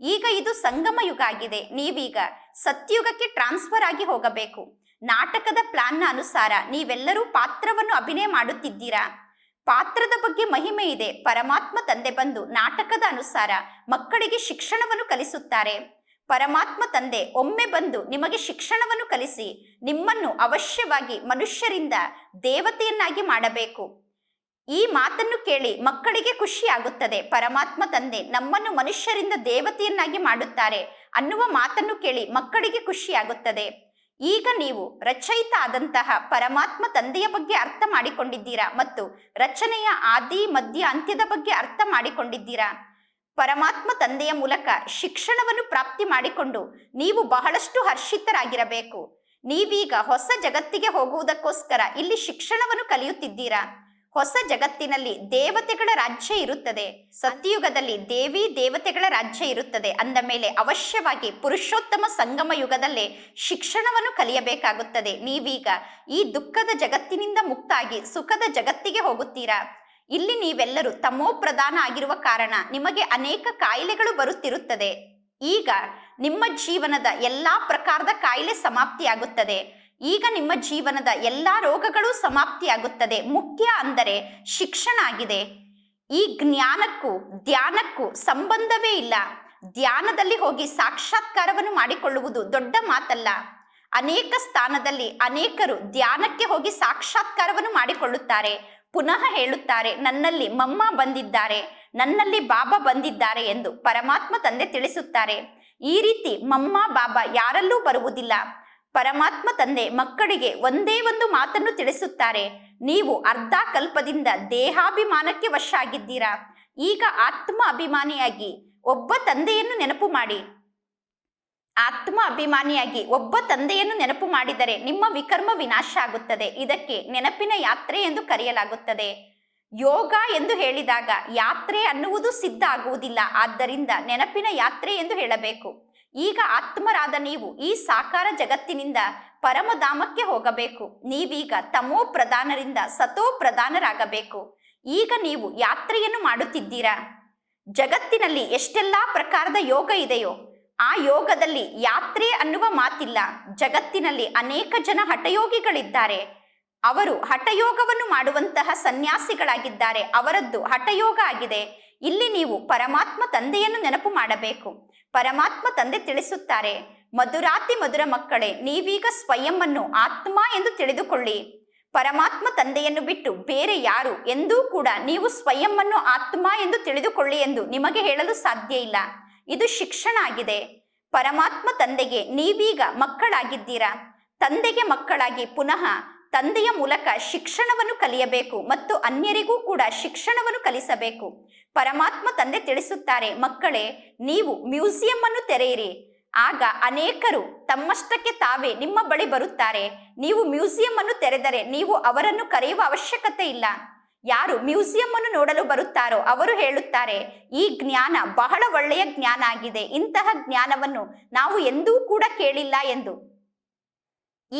ಈಗ ಇದು ಸಂಗಮ ಯುಗ ಆಗಿದೆ. ನೀವೀಗ ಸತ್ಯುಗಕ್ಕೆ ಟ್ರಾನ್ಸ್ಫರ್ ಆಗಿ ಹೋಗಬೇಕು. ನಾಟಕದ ಪ್ಲಾನ್ನ ಅನುಸಾರ ನೀವೆಲ್ಲರೂ ಪಾತ್ರವನ್ನು ಅಭಿನಯ ಮಾಡುತ್ತಿದ್ದೀರಾ? ಪಾತ್ರದ ಬಗ್ಗೆ ಮಹಿಮೆ ಇದೆ. ಪರಮಾತ್ಮ ತಂದೆ ಬಂದು ನಾಟಕದ ಅನುಸಾರ ಮಕ್ಕಳಿಗೆ ಶಿಕ್ಷಣವನ್ನು ಕಲಿಸುತ್ತಾರೆ. ಪರಮಾತ್ಮ ತಂದೆ ಒಮ್ಮೆ ಬಂದು ನಿಮಗೆ ಶಿಕ್ಷಣವನ್ನು ಕಲಿಸಿ ನಿಮ್ಮನ್ನು ಅವಶ್ಯವಾಗಿ ಮನುಷ್ಯರಿಂದ ದೇವತೆಯನ್ನಾಗಿ ಮಾಡಬೇಕು. ಈ ಮಾತನ್ನು ಕೇಳಿ ಮಕ್ಕಳಿಗೆ ಖುಷಿಯಾಗುತ್ತದೆ ಪರಮಾತ್ಮ ತಂದೆ ನಮ್ಮನ್ನು ಮನುಷ್ಯರಿಂದ ದೇವತೆಯನ್ನಾಗಿ ಮಾಡುತ್ತಾರೆ ಅನ್ನುವ ಮಾತನ್ನು ಕೇಳಿ ಮಕ್ಕಳಿಗೆ ಖುಷಿ ಆಗುತ್ತದೆ. ಈಗ ನೀವು ರಚಯಿತ ಆದಂತಹ ಪರಮಾತ್ಮ ತಂದೆಯ ಬಗ್ಗೆ ಅರ್ಥ ಮಾಡಿಕೊಂಡಿದ್ದೀರಾ ಮತ್ತು ರಚನೆಯ ಆದಿ, ಮಧ್ಯ, ಅಂತ್ಯದ ಬಗ್ಗೆ ಅರ್ಥ ಮಾಡಿಕೊಂಡಿದ್ದೀರಾ? ಪರಮಾತ್ಮ ತಂದೆಯ ಮೂಲಕ ಶಿಕ್ಷಣವನ್ನು ಪ್ರಾಪ್ತಿ ಮಾಡಿಕೊಂಡು ನೀವು ಬಹಳಷ್ಟು ಹರ್ಷಿತರಾಗಿರಬೇಕು. ನೀವೀಗ ಹೊಸ ಜಗತ್ತಿಗೆ ಹೋಗುವುದಕ್ಕೋಸ್ಕರ ಇಲ್ಲಿ ಶಿಕ್ಷಣವನ್ನು ಕಲಿಯುತ್ತಿದ್ದೀರಾ? ಹೊಸ ಜಗತ್ತಿನಲ್ಲಿ ದೇವತೆಗಳ ರಾಜ್ಯ ಇರುತ್ತದೆ. ಸತ್ಯಯುಗದಲ್ಲಿ ದೇವಿ ದೇವತೆಗಳ ರಾಜ್ಯ ಇರುತ್ತದೆ. ಅಂದ ಮೇಲೆ ಅವಶ್ಯವಾಗಿ ಪುರುಷೋತ್ತಮ ಸಂಗಮ ಯುಗದಲ್ಲೇ ಶಿಕ್ಷಣವನ್ನು ಕಲಿಯಬೇಕಾಗುತ್ತದೆ. ನೀವೀಗ ಈ ದುಃಖದ ಜಗತ್ತಿನಿಂದ ಮುಕ್ತಾಗಿ ಸುಖದ ಜಗತ್ತಿಗೆ ಹೋಗುತ್ತೀರಾ? ಇಲ್ಲಿ ನೀವೆಲ್ಲರೂ ತಮೋ ಪ್ರಧಾನ ಆಗಿರುವ ಕಾರಣ ನಿಮಗೆ ಅನೇಕ ಕಾಯಿಲೆಗಳು ಬರುತ್ತಿರುತ್ತದೆ. ಈಗ ನಿಮ್ಮ ಜೀವನದ ಎಲ್ಲಾ ಪ್ರಕಾರದ ಕಾಯಿಲೆ ಸಮಾಪ್ತಿಯಾಗುತ್ತದೆ. ಈಗ ನಿಮ್ಮ ಜೀವನದ ಎಲ್ಲ ರೋಗಗಳು ಸಮಾಪ್ತಿಯಾಗುತ್ತದೆ. ಮುಖ್ಯ ಅಂದರೆ ಶಿಕ್ಷಣ ಆಗಿದೆ. ಈ ಜ್ಞಾನಕ್ಕೂ ಧ್ಯಾನಕ್ಕೂ ಸಂಬಂಧವೇ ಇಲ್ಲ. ಧ್ಯಾನದಲ್ಲಿ ಹೋಗಿ ಸಾಕ್ಷಾತ್ಕಾರವನ್ನು ಮಾಡಿಕೊಳ್ಳುವುದು ದೊಡ್ಡ ಮಾತಲ್ಲ. ಅನೇಕ ಸ್ಥಾನದಲ್ಲಿ ಅನೇಕರು ಧ್ಯಾನಕ್ಕೆ ಹೋಗಿ ಸಾಕ್ಷಾತ್ಕಾರವನ್ನು ಮಾಡಿಕೊಳ್ಳುತ್ತಾರೆ. ಪುನಃ ಹೇಳುತ್ತಾರೆ, ನನ್ನಲ್ಲಿ ಮಮ್ಮ ಬಂದಿದ್ದಾರೆ, ನನ್ನಲ್ಲಿ ಬಾಬಾ ಬಂದಿದ್ದಾರೆ ಎಂದು ಪರಮಾತ್ಮ ತಂದೆ ತಿಳಿಸುತ್ತಾರೆ. ಈ ರೀತಿ ಮಮ್ಮ, ಬಾಬಾ ಯಾರಲ್ಲೂ ಬರುವುದಿಲ್ಲ. ಪರಮಾತ್ಮ ತಂದೆ ಮಕ್ಕಳಿಗೆ ಒಂದೇ ಒಂದು ಮಾತನ್ನು ತಿಳಿಸುತ್ತಾರೆ. ನೀವು ಅರ್ಧ ಕಲ್ಪದಿಂದ ದೇಹಾಭಿಮಾನಕ್ಕೆ ವಶ ಆಗಿದ್ದೀರಾ ಈಗ ಆತ್ಮ ಅಭಿಮಾನಿಯಾಗಿ ಒಬ್ಬ ತಂದೆಯನ್ನು ನೆನಪು ಮಾಡಿ. ಆತ್ಮ ಅಭಿಮಾನಿಯಾಗಿ ಒಬ್ಬ ತಂದೆಯನ್ನು ನೆನಪು ಮಾಡಿದರೆ ನಿಮ್ಮ ವಿಕರ್ಮ ವಿನಾಶ ಆಗುತ್ತದೆ. ಇದಕ್ಕೆ ನೆನಪಿನ ಯಾತ್ರೆ ಎಂದು ಕರೆಯಲಾಗುತ್ತದೆ. ಯೋಗ ಎಂದು ಹೇಳಿದಾಗ ಯಾತ್ರೆ ಅನ್ನುವುದು ಸಿದ್ಧ ಆಗುವುದಿಲ್ಲ. ಆದ್ದರಿಂದ ನೆನಪಿನ ಯಾತ್ರೆ ಎಂದು ಹೇಳಬೇಕು. ಈಗ ಆತ್ಮರಾದ ನೀವು ಈ ಸಾಕಾರ ಜಗತ್ತಿನಿಂದ ಪರಮಧಾಮಕ್ಕೆ ಹೋಗಬೇಕು. ನೀವೀಗ ತಮೋ ಪ್ರಧಾನರಿಂದ ಸತೋ ಪ್ರಧಾನರಾಗಬೇಕು. ಈಗ ನೀವು ಯಾತ್ರೆಯನ್ನು ಮಾಡುತ್ತಿದ್ದೀರಾ? ಜಗತ್ತಿನಲ್ಲಿ ಎಷ್ಟೆಲ್ಲಾ ಪ್ರಕಾರದ ಯೋಗ ಇದೆಯೋ, ಆ ಯೋಗದಲ್ಲಿ ಯಾತ್ರೆ ಅನ್ನುವ ಮಾತಿಲ್ಲ. ಜಗತ್ತಿನಲ್ಲಿ ಅನೇಕ ಜನ ಹಠಯೋಗಿಗಳಿದ್ದಾರೆ. ಅವರು ಹಠಯೋಗವನ್ನು ಮಾಡುವಂತಹ ಸನ್ಯಾಸಿಗಳಾಗಿದ್ದಾರೆ. ಅವರದ್ದು ಹಠಯೋಗ ಆಗಿದೆ. ಇಲ್ಲಿ ನೀವು ಪರಮಾತ್ಮ ತಂದೆಯನ್ನು ನೆನಪು ಮಾಡಬೇಕು. ಪರಮಾತ್ಮ ತಂದೆ ತಿಳಿಸುತ್ತಾರೆ, ಮಧುರಾತಿ ಮಧುರ ಮಕ್ಕಳೇ, ನೀವೀಗ ಸ್ವಯಂವನ್ನು ಆತ್ಮ ಎಂದು ತಿಳಿದುಕೊಳ್ಳಿ. ಪರಮಾತ್ಮ ತಂದೆಯನ್ನು ಬಿಟ್ಟು ಬೇರೆ ಯಾರು ಎಂದೂ ಕೂಡ ನೀವು ಸ್ವಯಂವನ್ನು ಆತ್ಮ ಎಂದು ತಿಳಿದುಕೊಳ್ಳಿ ಎಂದು ನಿಮಗೆ ಹೇಳಲು ಸಾಧ್ಯ ಇಲ್ಲ. ಇದು ಶಿಕ್ಷಣ ಆಗಿದೆ. ಪರಮಾತ್ಮ ತಂದೆಗೆ ನೀವೀಗ ಮಕ್ಕಳಾಗಿದ್ದೀರಾ? ತಂದೆಗೆ ಮಕ್ಕಳಾಗಿ ಪುನಃ ತಂದೆಯ ಮೂಲಕ ಶಿಕ್ಷಣವನ್ನು ಕಲಿಯಬೇಕು ಮತ್ತು ಅನ್ಯರಿಗೂ ಕೂಡ ಶಿಕ್ಷಣವನ್ನು ಕಲಿಸಬೇಕು. ಪರಮಾತ್ಮ ತಂದೆ ತಿಳಿಸುತ್ತಾರೆ, ಮಕ್ಕಳೇ, ನೀವು ಮ್ಯೂಸಿಯಂ ಅನ್ನು ತೆರೆಯಿರಿ. ಆಗ ಅನೇಕರು ತಮ್ಮಷ್ಟಕ್ಕೆ ತಾವೇ ನಿಮ್ಮ ಬಳಿ ಬರುತ್ತಾರೆ. ನೀವು ಮ್ಯೂಸಿಯಂ ಅನ್ನು ತೆರೆದರೆ ನೀವು ಅವರನ್ನು ಕರೆಯುವ ಅವಶ್ಯಕತೆ ಇಲ್ಲ. ಯಾರು ಮ್ಯೂಸಿಯಂ ಅನ್ನು ನೋಡಲು ಬರುತ್ತಾರೋ ಅವರು ಹೇಳುತ್ತಾರೆ, ಈ ಜ್ಞಾನ ಬಹಳ ಒಳ್ಳೆಯ ಜ್ಞಾನ ಆಗಿದೆ. ಇಂತಹ ಜ್ಞಾನವನ್ನು ನಾವು ಎಂದೂ ಕೂಡ ಕೇಳಿಲ್ಲ ಎಂದು.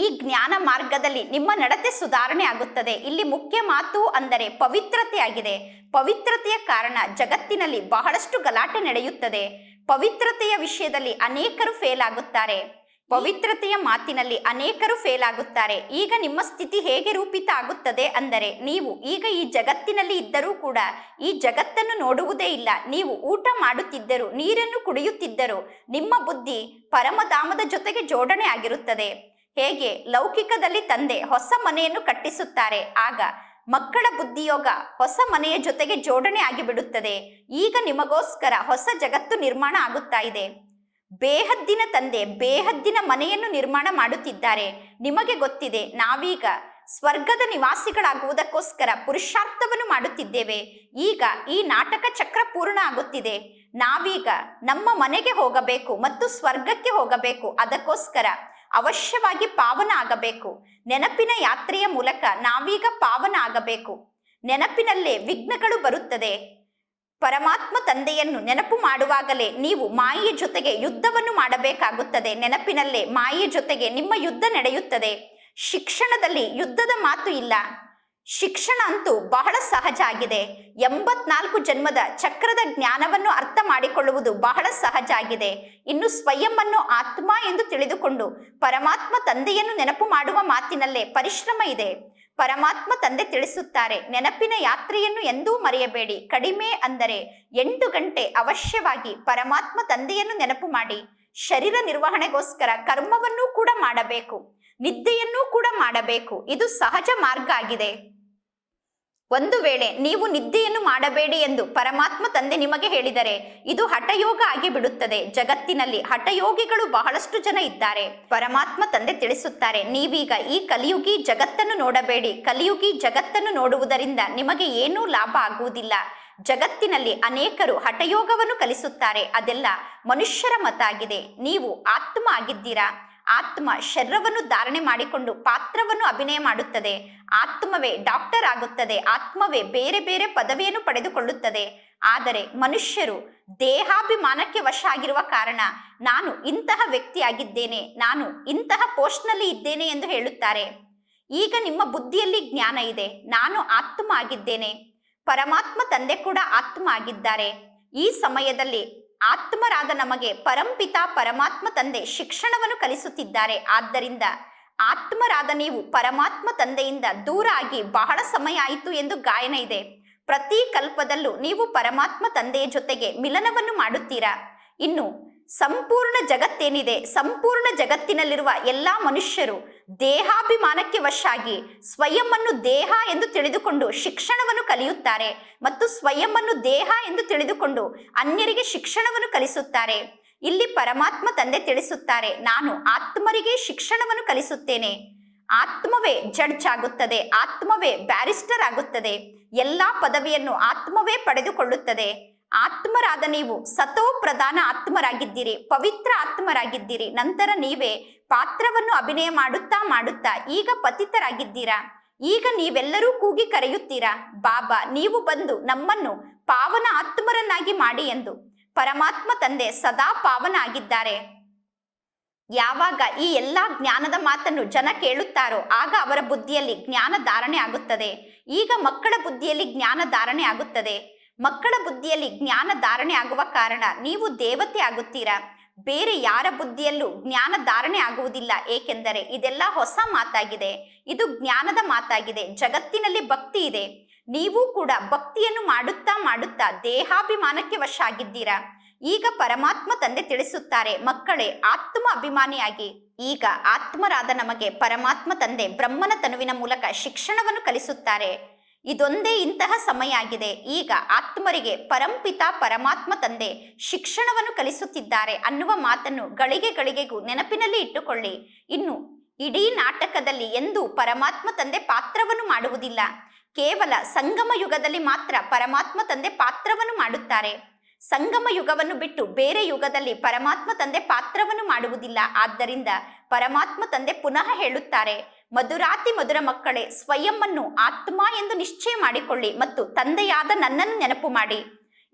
ಈ ಜ್ಞಾನ ಮಾರ್ಗದಲ್ಲಿ ನಿಮ್ಮ ನಡತೆ ಸುಧಾರಣೆ ಆಗುತ್ತದೆ. ಇಲ್ಲಿ ಮುಖ್ಯ ಮಾತು ಅಂದರೆ ಪವಿತ್ರತೆ ಆಗಿದೆ. ಪವಿತ್ರತೆಯ ಕಾರಣ ಜಗತ್ತಿನಲ್ಲಿ ಬಹಳಷ್ಟು ಗಲಾಟೆ ನಡೆಯುತ್ತದೆ. ಪವಿತ್ರತೆಯ ವಿಷಯದಲ್ಲಿ ಅನೇಕರು ಫೇಲ್ ಆಗುತ್ತಾರೆ. ಪವಿತ್ರತೆಯ ಮಾತಿನಲ್ಲಿ ಅನೇಕರು ಫೇಲ್ ಆಗುತ್ತಾರೆ. ಈಗ ನಿಮ್ಮ ಸ್ಥಿತಿ ಹೇಗೆ ರೂಪಿತ ಆಗುತ್ತದೆ ಅಂದರೆ ನೀವು ಈಗ ಈ ಜಗತ್ತಿನಲ್ಲಿ ಇದ್ದರೂ ಕೂಡ ಈ ಜಗತ್ತನ್ನು ನೋಡುವುದೇ ಇಲ್ಲ. ನೀವು ಊಟ ಮಾಡುತ್ತಿದ್ದರು, ನೀರನ್ನು ಕುಡಿಯುತ್ತಿದ್ದರು ನಿಮ್ಮ ಬುದ್ಧಿ ಪರಮಧಾಮದ ಜೊತೆಗೆ ಜೋಡಣೆ ಆಗಿರುತ್ತದೆ. ಹೇಗೆ ಲೌಕಿಕದಲ್ಲಿ ತಂದೆ ಹೊಸ ಮನೆಯನ್ನು ಕಟ್ಟಿಸುತ್ತಾರೆ? ಆಗ ಮಕ್ಕಳ ಬುದ್ಧಿಯೋಗ ಹೊಸ ಮನೆಯ ಜೊತೆಗೆ ಜೋಡಣೆ ಆಗಿಬಿಡುತ್ತದೆ. ಈಗ ನಿಮಗೋಸ್ಕರ ಹೊಸ ಜಗತ್ತು ನಿರ್ಮಾಣ ಆಗುತ್ತಾ ಇದೆ. ಬೇಹದ್ದಿನ ತಂದೆ ಬೇಹದ್ದಿನ ಮನೆಯನ್ನು ನಿರ್ಮಾಣ ಮಾಡುತ್ತಿದ್ದಾರೆ. ನಿಮಗೆ ಗೊತ್ತಿದೆ, ನಾವೀಗ ಸ್ವರ್ಗದ ನಿವಾಸಿಗಳಾಗುವುದಕ್ಕೋಸ್ಕರ ಪುರುಷಾರ್ಥವನ್ನು ಮಾಡುತ್ತಿದ್ದೇವೆ. ಈಗ ಈ ನಾಟಕ ಚಕ್ರ ಪೂರ್ಣ ಆಗುತ್ತಿದೆ. ನಾವೀಗ ನಮ್ಮ ಮನೆಗೆ ಹೋಗಬೇಕು ಮತ್ತು ಸ್ವರ್ಗಕ್ಕೆ ಹೋಗಬೇಕು. ಅದಕ್ಕೋಸ್ಕರ ಅವಶ್ಯವಾಗಿ ಪಾವನ ಆಗಬೇಕು ನೆನಪಿನ ಯಾತ್ರೆಯ ಮೂಲಕ ನಾವೀಗ ಪಾವನ ಆಗಬೇಕು ನೆನಪಿನಲ್ಲೇ ವಿಘ್ನಗಳು ಬರುತ್ತದೆ. ಪರಮಾತ್ಮ ತಂದೆಯನ್ನು ನೆನಪು ಮಾಡುವಾಗಲೇ ನೀವು ಮಾಯೆಯ ಜೊತೆಗೆ ಯುದ್ಧವನ್ನು ಮಾಡಬೇಕಾಗುತ್ತದೆ. ನೆನಪಿನಲ್ಲೇ ಮಾಯೆಯ ಜೊತೆಗೆ ನಿಮ್ಮ ಯುದ್ಧ ನಡೆಯುತ್ತದೆ. ಶಿಕ್ಷಣದಲ್ಲಿ ಯುದ್ಧದ ಮಾತು ಇಲ್ಲ. ಶಿಕ್ಷಣ ಅಂತೂ ಬಹಳ ಸಹಜ ಆಗಿದೆ. ಎಂಬತ್ನಾಲ್ಕು ಜನ್ಮದ ಚಕ್ರದ ಜ್ಞಾನವನ್ನು ಅರ್ಥ ಮಾಡಿಕೊಳ್ಳುವುದು ಬಹಳ ಸಹಜ ಆಗಿದೆ. ಇನ್ನು ಸ್ವಯಂವನ್ನು ಆತ್ಮ ಎಂದು ತಿಳಿದುಕೊಂಡು ಪರಮಾತ್ಮ ತಂದೆಯನ್ನು ನೆನಪು ಮಾಡುವ ಮಾತಿನಲ್ಲೇ ಪರಿಶ್ರಮ ಇದೆ. ಪರಮಾತ್ಮ ತಂದೆ ತಿಳಿಸುತ್ತಾರೆ, ನೆನಪಿನ ಯಾತ್ರೆಯನ್ನು ಎಂದೂ ಮರೆಯಬೇಡಿ. ಕಡಿಮೆ ಅಂದರೆ ಎಂಟು ಗಂಟೆ ಅವಶ್ಯವಾಗಿ ಪರಮಾತ್ಮ ತಂದೆಯನ್ನು ನೆನಪು ಮಾಡಿ. ಶರೀರ ನಿರ್ವಹಣೆಗೋಸ್ಕರ ಕರ್ಮವನ್ನೂ ಕೂಡ ಮಾಡಬೇಕು, ನಿದ್ದೆಯನ್ನೂ ಕೂಡ ಮಾಡಬೇಕು. ಇದು ಸಹಜ ಮಾರ್ಗ ಆಗಿದೆ. ಒಂದು ವೇಳೆ ನೀವು ನಿದ್ದೆಯನ್ನು ಮಾಡಬೇಡಿ ಎಂದು ಪರಮಾತ್ಮ ತಂದೆ ನಿಮಗೆ ಹೇಳಿದರೆ, ಇದು ಹಠಯೋಗ ಆಗಿ ಬಿಡುತ್ತದೆ. ಜಗತ್ತಿನಲ್ಲಿ ಹಠಯೋಗಿಗಳು ಬಹಳಷ್ಟು ಜನ ಇದ್ದಾರೆ. ಪರಮಾತ್ಮ ತಂದೆ ತಿಳಿಸುತ್ತಾರೆ, ನೀವೀಗ ಈ ಕಲಿಯುಗಿ ಜಗತ್ತನ್ನು ನೋಡಬೇಡಿ. ಕಲಿಯುಗಿ ಜಗತ್ತನ್ನು ನೋಡುವುದರಿಂದ ನಿಮಗೆ ಏನೂ ಲಾಭ ಆಗುವುದಿಲ್ಲ. ಜಗತ್ತಿನಲ್ಲಿ ಅನೇಕರು ಹಠಯೋಗವನ್ನು ಕಲಿಸುತ್ತಾರೆ. ಅದೆಲ್ಲ ಮನುಷ್ಯರ ಮತ ಆಗಿದೆ ನೀವು ಆತ್ಮ ಆಗಿದ್ದೀರಾ? ಆತ್ಮ ಶರೀರವನ್ನು ಧಾರಣೆ ಮಾಡಿಕೊಂಡು ಪಾತ್ರವನ್ನು ಅಭಿನಯ ಮಾಡುತ್ತದೆ. ಆತ್ಮವೇ ಡಾಕ್ಟರ್ ಆಗುತ್ತದೆ. ಆತ್ಮವೇ ಬೇರೆ ಬೇರೆ ಪದವಿಯನ್ನು ಪಡೆದುಕೊಳ್ಳುತ್ತದೆ. ಆದರೆ ಮನುಷ್ಯರು ದೇಹಾಭಿಮಾನಕ್ಕೆ ವಶ ಆಗಿರುವ ಕಾರಣ ನಾನು ಇಂತಹ ವ್ಯಕ್ತಿಯಾಗಿದ್ದೇನೆ. ನಾನು ಇಂತಹ ಪೋಸ್ಟ್ನಲ್ಲಿ ಇದ್ದೇನೆ ಎಂದು ಹೇಳುತ್ತಾರೆ. ಈಗ ನಿಮ್ಮ ಬುದ್ಧಿಯಲ್ಲಿ ಜ್ಞಾನ ಇದೆ. ನಾನು ಆತ್ಮ ಆಗಿದ್ದೇನೆ. ಪರಮಾತ್ಮ ತಂದೆ ಕೂಡ ಆತ್ಮ ಆಗಿದ್ದಾರೆ ಈ ಸಮಯದಲ್ಲಿ ಆತ್ಮರಾದ ನಮಗೆ ಪರಂಪಿತ ಪರಮಾತ್ಮ ತಂದೆ ಶಿಕ್ಷಣವನ್ನು ಕಲಿಸುತ್ತಿದ್ದಾರೆ. ಆದ್ದರಿಂದ ಆತ್ಮರಾದ ನೀವು ಪರಮಾತ್ಮ ತಂದೆಯಿಂದ ದೂರ ಆಗಿ ಬಹಳ ಸಮಯ ಆಯಿತು ಎಂದು ಗಾಯನ ಇದೆ. ಪ್ರತಿ ಕಲ್ಪದಲ್ಲೂ ನೀವು ಪರಮಾತ್ಮ ತಂದೆಯ ಜೊತೆಗೆ ಮಿಲನವನ್ನು ಮಾಡುತ್ತೀರಾ? ಇನ್ನು ಸಂಪೂರ್ಣ ಜಗತ್ತೇನಿದೆ, ಸಂಪೂರ್ಣ ಜಗತ್ತಿನಲ್ಲಿರುವ ಎಲ್ಲ ಮನುಷ್ಯರು ದೇಹಾಭಿಮಾನಕ್ಕೆ ವಶಾಗಿ ಸ್ವಯಂವನ್ನು ದೇಹ ಎಂದು ತಿಳಿದುಕೊಂಡು ಶಿಕ್ಷಣವನ್ನು ಕಲಿಯುತ್ತಾರೆ ಮತ್ತು ಸ್ವಯಂವನ್ನು ದೇಹ ಎಂದು ತಿಳಿದುಕೊಂಡು ಅನ್ಯರಿಗೆ ಶಿಕ್ಷಣವನ್ನು ಕಲಿಸುತ್ತಾರೆ. ಇಲ್ಲಿ ಪರಮಾತ್ಮ ತಂದೆ ತಿಳಿಸುತ್ತಾರೆ, ನಾನು ಆತ್ಮರಿಗೆ ಶಿಕ್ಷಣವನ್ನು ಕಲಿಸುತ್ತೇನೆ. ಆತ್ಮವೇ ಜಡ್ಜ್ ಆಗುತ್ತದೆ, ಆತ್ಮವೇ ಬ್ಯಾರಿಸ್ಟರ್ ಆಗುತ್ತದೆ, ಎಲ್ಲಾ ಪದವಿಯನ್ನು ಆತ್ಮವೇ ಪಡೆದುಕೊಳ್ಳುತ್ತದೆ. ಆತ್ಮರಾದ ನೀವು ಸತೋ ಪ್ರಧಾನ ಆತ್ಮರಾಗಿದ್ದೀರಿ, ಪವಿತ್ರ ಆತ್ಮರಾಗಿದ್ದೀರಿ. ನಂತರ ನೀವೇ ಪಾತ್ರವನ್ನು ಅಭಿನಯ ಮಾಡುತ್ತಾ ಮಾಡುತ್ತಾ ಈಗ ಪತಿತರಾಗಿದ್ದೀರಾ? ಈಗ ನೀವೆಲ್ಲರೂ ಕೂಗಿ ಕರೆಯುತ್ತೀರಾ? ಬಾಬಾ, ನೀವು ಬಂದು ನಮ್ಮನ್ನು ಪಾವನ ಆತ್ಮರನ್ನಾಗಿ ಮಾಡಿ ಎಂದು ಪರಮಾತ್ಮ ತಂದೆ ಸದಾ ಪಾವನ ಆಗಿದ್ದಾರೆ ಯಾವಾಗ ಈ ಎಲ್ಲಾ ಜ್ಞಾನದ ಮಾತನ್ನು ಜನ ಕೇಳುತ್ತಾರೋ, ಆಗ ಅವರ ಬುದ್ಧಿಯಲ್ಲಿ ಜ್ಞಾನ ಧಾರಣೆ ಆಗುತ್ತದೆ. ಈಗ ಮಕ್ಕಳ ಬುದ್ಧಿಯಲ್ಲಿ ಜ್ಞಾನ ಧಾರಣೆ ಆಗುತ್ತದೆ. ಮಕ್ಕಳ ಬುದ್ಧಿಯಲ್ಲಿ ಜ್ಞಾನ ಧಾರಣೆ ಆಗುವ ಕಾರಣ ನೀವು ದೇವತೆ ಆಗುತ್ತೀರಾ? ಬೇರೆ ಯಾರ ಬುದ್ಧಿಯಲ್ಲೂ ಜ್ಞಾನ ಧಾರಣೆ ಆಗುವುದಿಲ್ಲ, ಏಕೆಂದರೆ ಇದೆಲ್ಲ ಹೊಸ ಮಾತಾಗಿದೆ. ಇದು ಜ್ಞಾನದ ಮಾತಾಗಿದೆ, ಜಗತ್ತಿನಲ್ಲಿ ಭಕ್ತಿ ಇದೆ. ನೀವು ಕೂಡ ಭಕ್ತಿಯನ್ನು ಮಾಡುತ್ತಾ ಮಾಡುತ್ತಾ ದೇಹಾಭಿಮಾನಕ್ಕೆ ವಶ ಆಗಿದ್ದೀರಾ ಈಗ ಪರಮಾತ್ಮ ತಂದೆ ತಿಳಿಸುತ್ತಾರೆ, ಮಕ್ಕಳೇ, ಆತ್ಮ ಅಭಿಮಾನಿಯಾಗಿ. ಈಗ ಆತ್ಮರಾದ ನಮಗೆ ಪರಮಾತ್ಮ ತಂದೆ ಬ್ರಹ್ಮನ ತನುವಿನ ಮೂಲಕ ಶಿಕ್ಷಣವನ್ನು ಕಲಿಸುತ್ತಾರೆ. ಇದೊಂದೇ ಇಂತಹ ಸಮಯ ಆಗಿದೆ. ಈಗ ಆತ್ಮರಿಗೆ ಪರಂಪಿತ ಪರಮಾತ್ಮ ತಂದೆ ಶಿಕ್ಷಣವನ್ನು ಕಲಿಸುತ್ತಿದ್ದಾರೆ ಅನ್ನುವ ಮಾತನ್ನು ಗಳಿಗೆ ಗಳಿಗೆಗೂ ನೆನಪಿನಲ್ಲಿ ಇಟ್ಟುಕೊಳ್ಳಿ. ಇನ್ನು ಇಡೀ ನಾಟಕದಲ್ಲಿ ಎಂದೂ ಪರಮಾತ್ಮ ತಂದೆ ಪಾತ್ರವನ್ನು ಮಾಡುವುದಿಲ್ಲ. ಕೇವಲ ಸಂಗಮ ಯುಗದಲ್ಲಿ ಮಾತ್ರ ಪರಮಾತ್ಮ ತಂದೆ ಪಾತ್ರವನ್ನು ಮಾಡುತ್ತಾರೆ. ಸಂಗಮ ಯುಗವನ್ನು ಬಿಟ್ಟು ಬೇರೆ ಯುಗದಲ್ಲಿ ಪರಮಾತ್ಮ ತಂದೆ ಪಾತ್ರವನ್ನು ಮಾಡುವುದಿಲ್ಲ. ಆದ್ದರಿಂದ ಪರಮಾತ್ಮ ತಂದೆ ಪುನಃ ಹೇಳುತ್ತಾರೆ, ಮಧುರಾತಿ ಮಧುರ ಮಕ್ಕಳೇ ಸ್ವಯಂವನ್ನು ಆತ್ಮ ಎಂದು ನಿಶ್ಚಯ ಮಾಡಿಕೊಳ್ಳಿ ಮತ್ತು ತಂದೆಯಾದ ನನ್ನನ್ನು ನೆನಪು ಮಾಡಿ.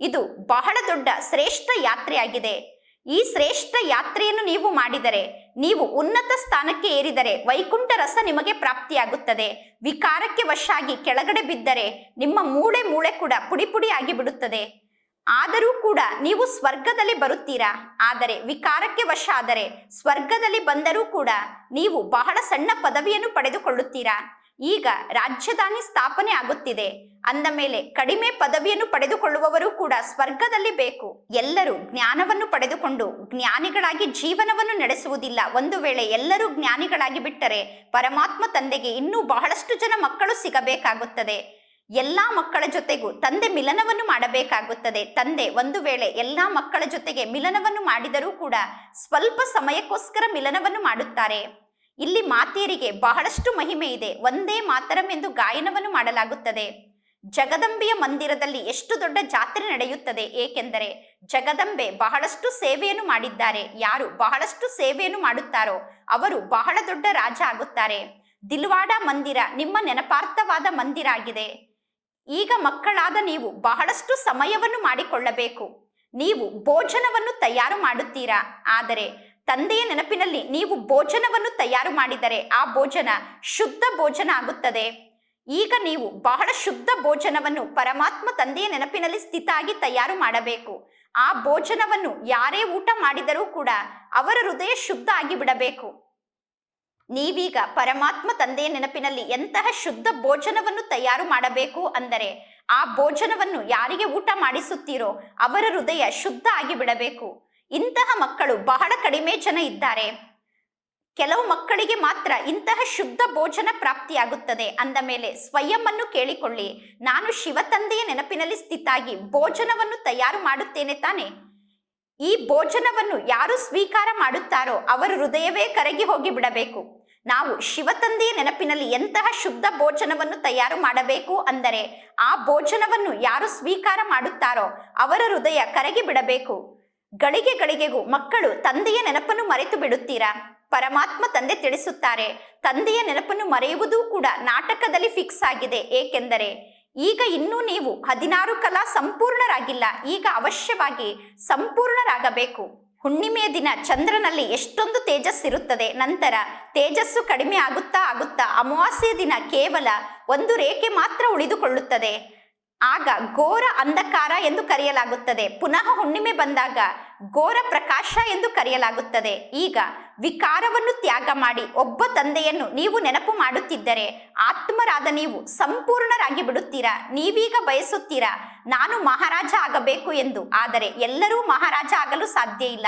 ಇದು ಬಹಳ ದೊಡ್ಡ ಶ್ರೇಷ್ಠ ಯಾತ್ರೆಯಾಗಿದೆ. ಈ ಶ್ರೇಷ್ಠ ಯಾತ್ರೆಯನ್ನು ನೀವು ಮಾಡಿದರೆ, ನೀವು ಉನ್ನತ ಸ್ಥಾನಕ್ಕೆ ಏರಿದರೆ ವೈಕುಂಠ ರಸ ನಿಮಗೆ ಪ್ರಾಪ್ತಿಯಾಗುತ್ತದೆ. ವಿಕಾರಕ್ಕೆ ವಶಾಗಿ ಕೆಳಗಡೆ ಬಿದ್ದರೆ ನಿಮ್ಮ ಮೂಳೆ ಮೂಳೆ ಕೂಡ ಪುಡಿ ಪುಡಿ ಆಗಿ ಬಿಡುತ್ತದೆ ಆದರೂ ಕೂಡ ನೀವು ಸ್ವರ್ಗದಲ್ಲಿ ಬರುತ್ತೀರಾ? ಆದರೆ ವಿಕಾರಕ್ಕೆ ವಶ ಆದರೆ ಸ್ವರ್ಗದಲ್ಲಿ ಬಂದರೂ ಕೂಡ ನೀವು ಬಹಳ ಸಣ್ಣ ಪದವಿಯನ್ನು ಪಡೆದುಕೊಳ್ಳುತ್ತೀರಾ? ಈಗ ರಾಜಧಾನಿ ಸ್ಥಾಪನೆ ಆಗುತ್ತಿದೆ. ಅಂದ ಮೇಲೆ ಕಡಿಮೆ ಪದವಿಯನ್ನು ಪಡೆದುಕೊಳ್ಳುವವರು ಕೂಡ ಸ್ವರ್ಗದಲ್ಲಿ ಬೇಕು. ಎಲ್ಲರೂ ಜ್ಞಾನವನ್ನು ಪಡೆದುಕೊಂಡು ಜ್ಞಾನಿಗಳಾಗಿ ಜೀವನವನ್ನು ನಡೆಸುವುದಿಲ್ಲ. ಒಂದು ವೇಳೆ ಎಲ್ಲರೂ ಜ್ಞಾನಿಗಳಾಗಿ ಬಿಟ್ಟರೆ ಪರಮಾತ್ಮ ತಂದೆಗೆ ಇನ್ನೂ ಬಹಳಷ್ಟು ಜನ ಮಕ್ಕಳು ಸಿಗಬೇಕಾಗುತ್ತದೆ. ಎಲ್ಲಾ ಮಕ್ಕಳ ಜೊತೆಗೂ ತಂದೆ ಮಿಲನವನ್ನು ಮಾಡಬೇಕಾಗುತ್ತದೆ. ತಂದೆ ಒಂದು ವೇಳೆ ಎಲ್ಲಾ ಮಕ್ಕಳ ಜೊತೆಗೆ ಮಿಲನವನ್ನು ಮಾಡಿದರೂ ಕೂಡ ಸ್ವಲ್ಪ ಸಮಯಕ್ಕೋಸ್ಕರ ಮಿಲನವನ್ನು ಮಾಡುತ್ತಾರೆ. ಇಲ್ಲಿ ಮಾತೆಯರಿಗೆ ಬಹಳಷ್ಟು ಮಹಿಮೆ ಇದೆ. ಒಂದೇ ಮಾತರಂ ಎಂದು ಗಾಯನವನ್ನು ಮಾಡಲಾಗುತ್ತದೆ. ಜಗದಂಬೆಯ ಮಂದಿರದಲ್ಲಿ ಎಷ್ಟು ದೊಡ್ಡ ಜಾತ್ರೆ ನಡೆಯುತ್ತದೆ. ಏಕೆಂದರೆ ಜಗದಂಬೆ ಬಹಳಷ್ಟು ಸೇವೆಯನ್ನು ಮಾಡಿದ್ದಾರೆ. ಯಾರು ಬಹಳಷ್ಟು ಸೇವೆಯನ್ನು ಮಾಡುತ್ತಾರೋ ಅವರು ಬಹಳ ದೊಡ್ಡ ರಾಜ ಆಗುತ್ತಾರೆ. ದಿಲ್ವಾಡ ಮಂದಿರ ನಿಮ್ಮ ನೆನಪಾರ್ಥವಾದ ಮಂದಿರ ಆಗಿದೆ ಈಗ ಮಕ್ಕಳಾದ ನೀವು ಬಹಳಷ್ಟು ಸಮಯವನ್ನು ಮಾಡಿಕೊಳ್ಳಬೇಕು. ನೀವು ಭೋಜನವನ್ನು ತಯಾರು ಮಾಡುತ್ತೀರಾ? ಆದರೆ ತಂದೆಯ ನೆನಪಿನಲ್ಲಿ ನೀವು ಭೋಜನವನ್ನು ತಯಾರು ಮಾಡಿದರೆ ಆ ಭೋಜನ ಶುದ್ಧ ಭೋಜನ ಆಗುತ್ತದೆ. ಈಗ ನೀವು ಬಹಳ ಶುದ್ಧ ಭೋಜನವನ್ನು ಪರಮಾತ್ಮ ತಂದೆಯ ನೆನಪಿನಲ್ಲಿ ಸ್ಥಿತಾಗಿ ತಯಾರು ಮಾಡಬೇಕು. ಆ ಭೋಜನವನ್ನು ಯಾರೇ ಊಟ ಮಾಡಿದರೂ ಕೂಡ ಅವರ ಹೃದಯ ಶುದ್ಧ ಆಗಿ ಬಿಡಬೇಕು ನೀವೀಗ ಪರಮಾತ್ಮ ತಂದೆಯ ನೆನಪಿನಲ್ಲಿ ಎಂತಹ ಶುದ್ಧ ಭೋಜನವನ್ನು ತಯಾರು ಮಾಡಬೇಕು ಅಂದರೆ ಆ ಭೋಜನವನ್ನು ಯಾರಿಗೆ ಊಟ ಮಾಡಿಸುತ್ತೀರೋ ಅವರ ಹೃದಯ ಶುದ್ಧ ಆಗಿ ಬಿಡಬೇಕು. ಇಂತಹ ಮಕ್ಕಳು ಬಹಳ ಕಡಿಮೆ ಜನ ಇದ್ದಾರೆ. ಕೆಲವು ಮಕ್ಕಳಿಗೆ ಮಾತ್ರ ಇಂತಹ ಶುದ್ಧ ಭೋಜನ ಪ್ರಾಪ್ತಿಯಾಗುತ್ತದೆ. ಅಂದ ಮೇಲೆ ಸ್ವಯಂ ಕೇಳಿಕೊಳ್ಳಿ. ನಾನು ಶಿವತಂದೆಯ ನೆನಪಿನಲ್ಲಿ ಸ್ಥಿತಾಗಿ ಭೋಜನವನ್ನು ತಯಾರು ಮಾಡುತ್ತೇನೆ ತಾನೆ. ಈ ಭೋಜನವನ್ನು ಯಾರು ಸ್ವೀಕಾರ ಮಾಡುತ್ತಾರೋ ಅವರ ಹೃದಯವೇ ಕರಗಿ ಹೋಗಿ ಬಿಡಬೇಕು. ನಾವು ಶಿವತಂದೆಯ ನೆನಪಿನಲ್ಲಿ ಎಂತಹ ಶುದ್ಧ ಭೋಜನವನ್ನು ತಯಾರು ಮಾಡಬೇಕು ಅಂದರೆ ಆ ಭೋಜನವನ್ನು ಯಾರು ಸ್ವೀಕಾರ ಮಾಡುತ್ತಾರೋ ಅವರ ಹೃದಯ ಕರಗಿ ಬಿಡಬೇಕು. ಗಳಿಗೆ ಗಳಿಗೆಗೂ ಮಕ್ಕಳು ತಂದೆಯ ನೆನಪನ್ನು ಮರೆತು ಬಿಡುತ್ತೀರಾ? ಪರಮಾತ್ಮ ತಂದೆ ತಿಳಿಸುತ್ತಾರೆ, ತಂದೆಯ ನೆನಪನ್ನು ಮರೆಯುವುದೂ ಕೂಡ ನಾಟಕದಲ್ಲಿ ಫಿಕ್ಸ್ ಆಗಿದೆ. ಏಕೆಂದರೆ ಈಗ ಇನ್ನೂ ನೀವು ಹದಿನಾರು ಕಲಾ ಸಂಪೂರ್ಣರಾಗಿಲ್ಲ, ಈಗ ಅವಶ್ಯವಾಗಿ ಸಂಪೂರ್ಣರಾಗಬೇಕು. ಹುಣ್ಣಿಮೆಯ ದಿನ ಚಂದ್ರನಲ್ಲಿ ಎಷ್ಟೊಂದು ತೇಜಸ್ಸಿರುತ್ತದೆ ನಂತರ ತೇಜಸ್ಸು ಕಡಿಮೆ ಆಗುತ್ತಾ ಆಗುತ್ತಾ ಅಮಾವಾಸ್ಯೆ ದಿನ ಕೇವಲ ಒಂದು ರೇಖೆ ಮಾತ್ರ ಉಳಿದುಕೊಳ್ಳುತ್ತದೆ. ಆಗ ಘೋರ ಅಂಧಕಾರ ಎಂದು ಕರೆಯಲಾಗುತ್ತದೆ. ಪುನಃ ಹುಣ್ಣಿಮೆ ಬಂದಾಗ ಘೋರ ಪ್ರಕಾಶ ಎಂದು ಕರೆಯಲಾಗುತ್ತದೆ. ಈಗ ವಿಕಾರವನ್ನು ತ್ಯಾಗ ಮಾಡಿ ಒಬ್ಬ ತಂದೆಯನ್ನು ನೀವು ನೆನಪು ಮಾಡುತ್ತಿದ್ದರೆ ಆತ್ಮರಾದ ನೀವು ಸಂಪೂರ್ಣರಾಗಿ ಬಿಡುತ್ತೀರಾ? ನೀವೀಗ ಬಯಸುತ್ತೀರಾ? ನಾನು ಮಹಾರಾಜ ಆಗಬೇಕು ಎಂದು. ಆದರೆ ಎಲ್ಲರೂ ಮಹಾರಾಜ ಆಗಲು ಸಾಧ್ಯ ಇಲ್ಲ.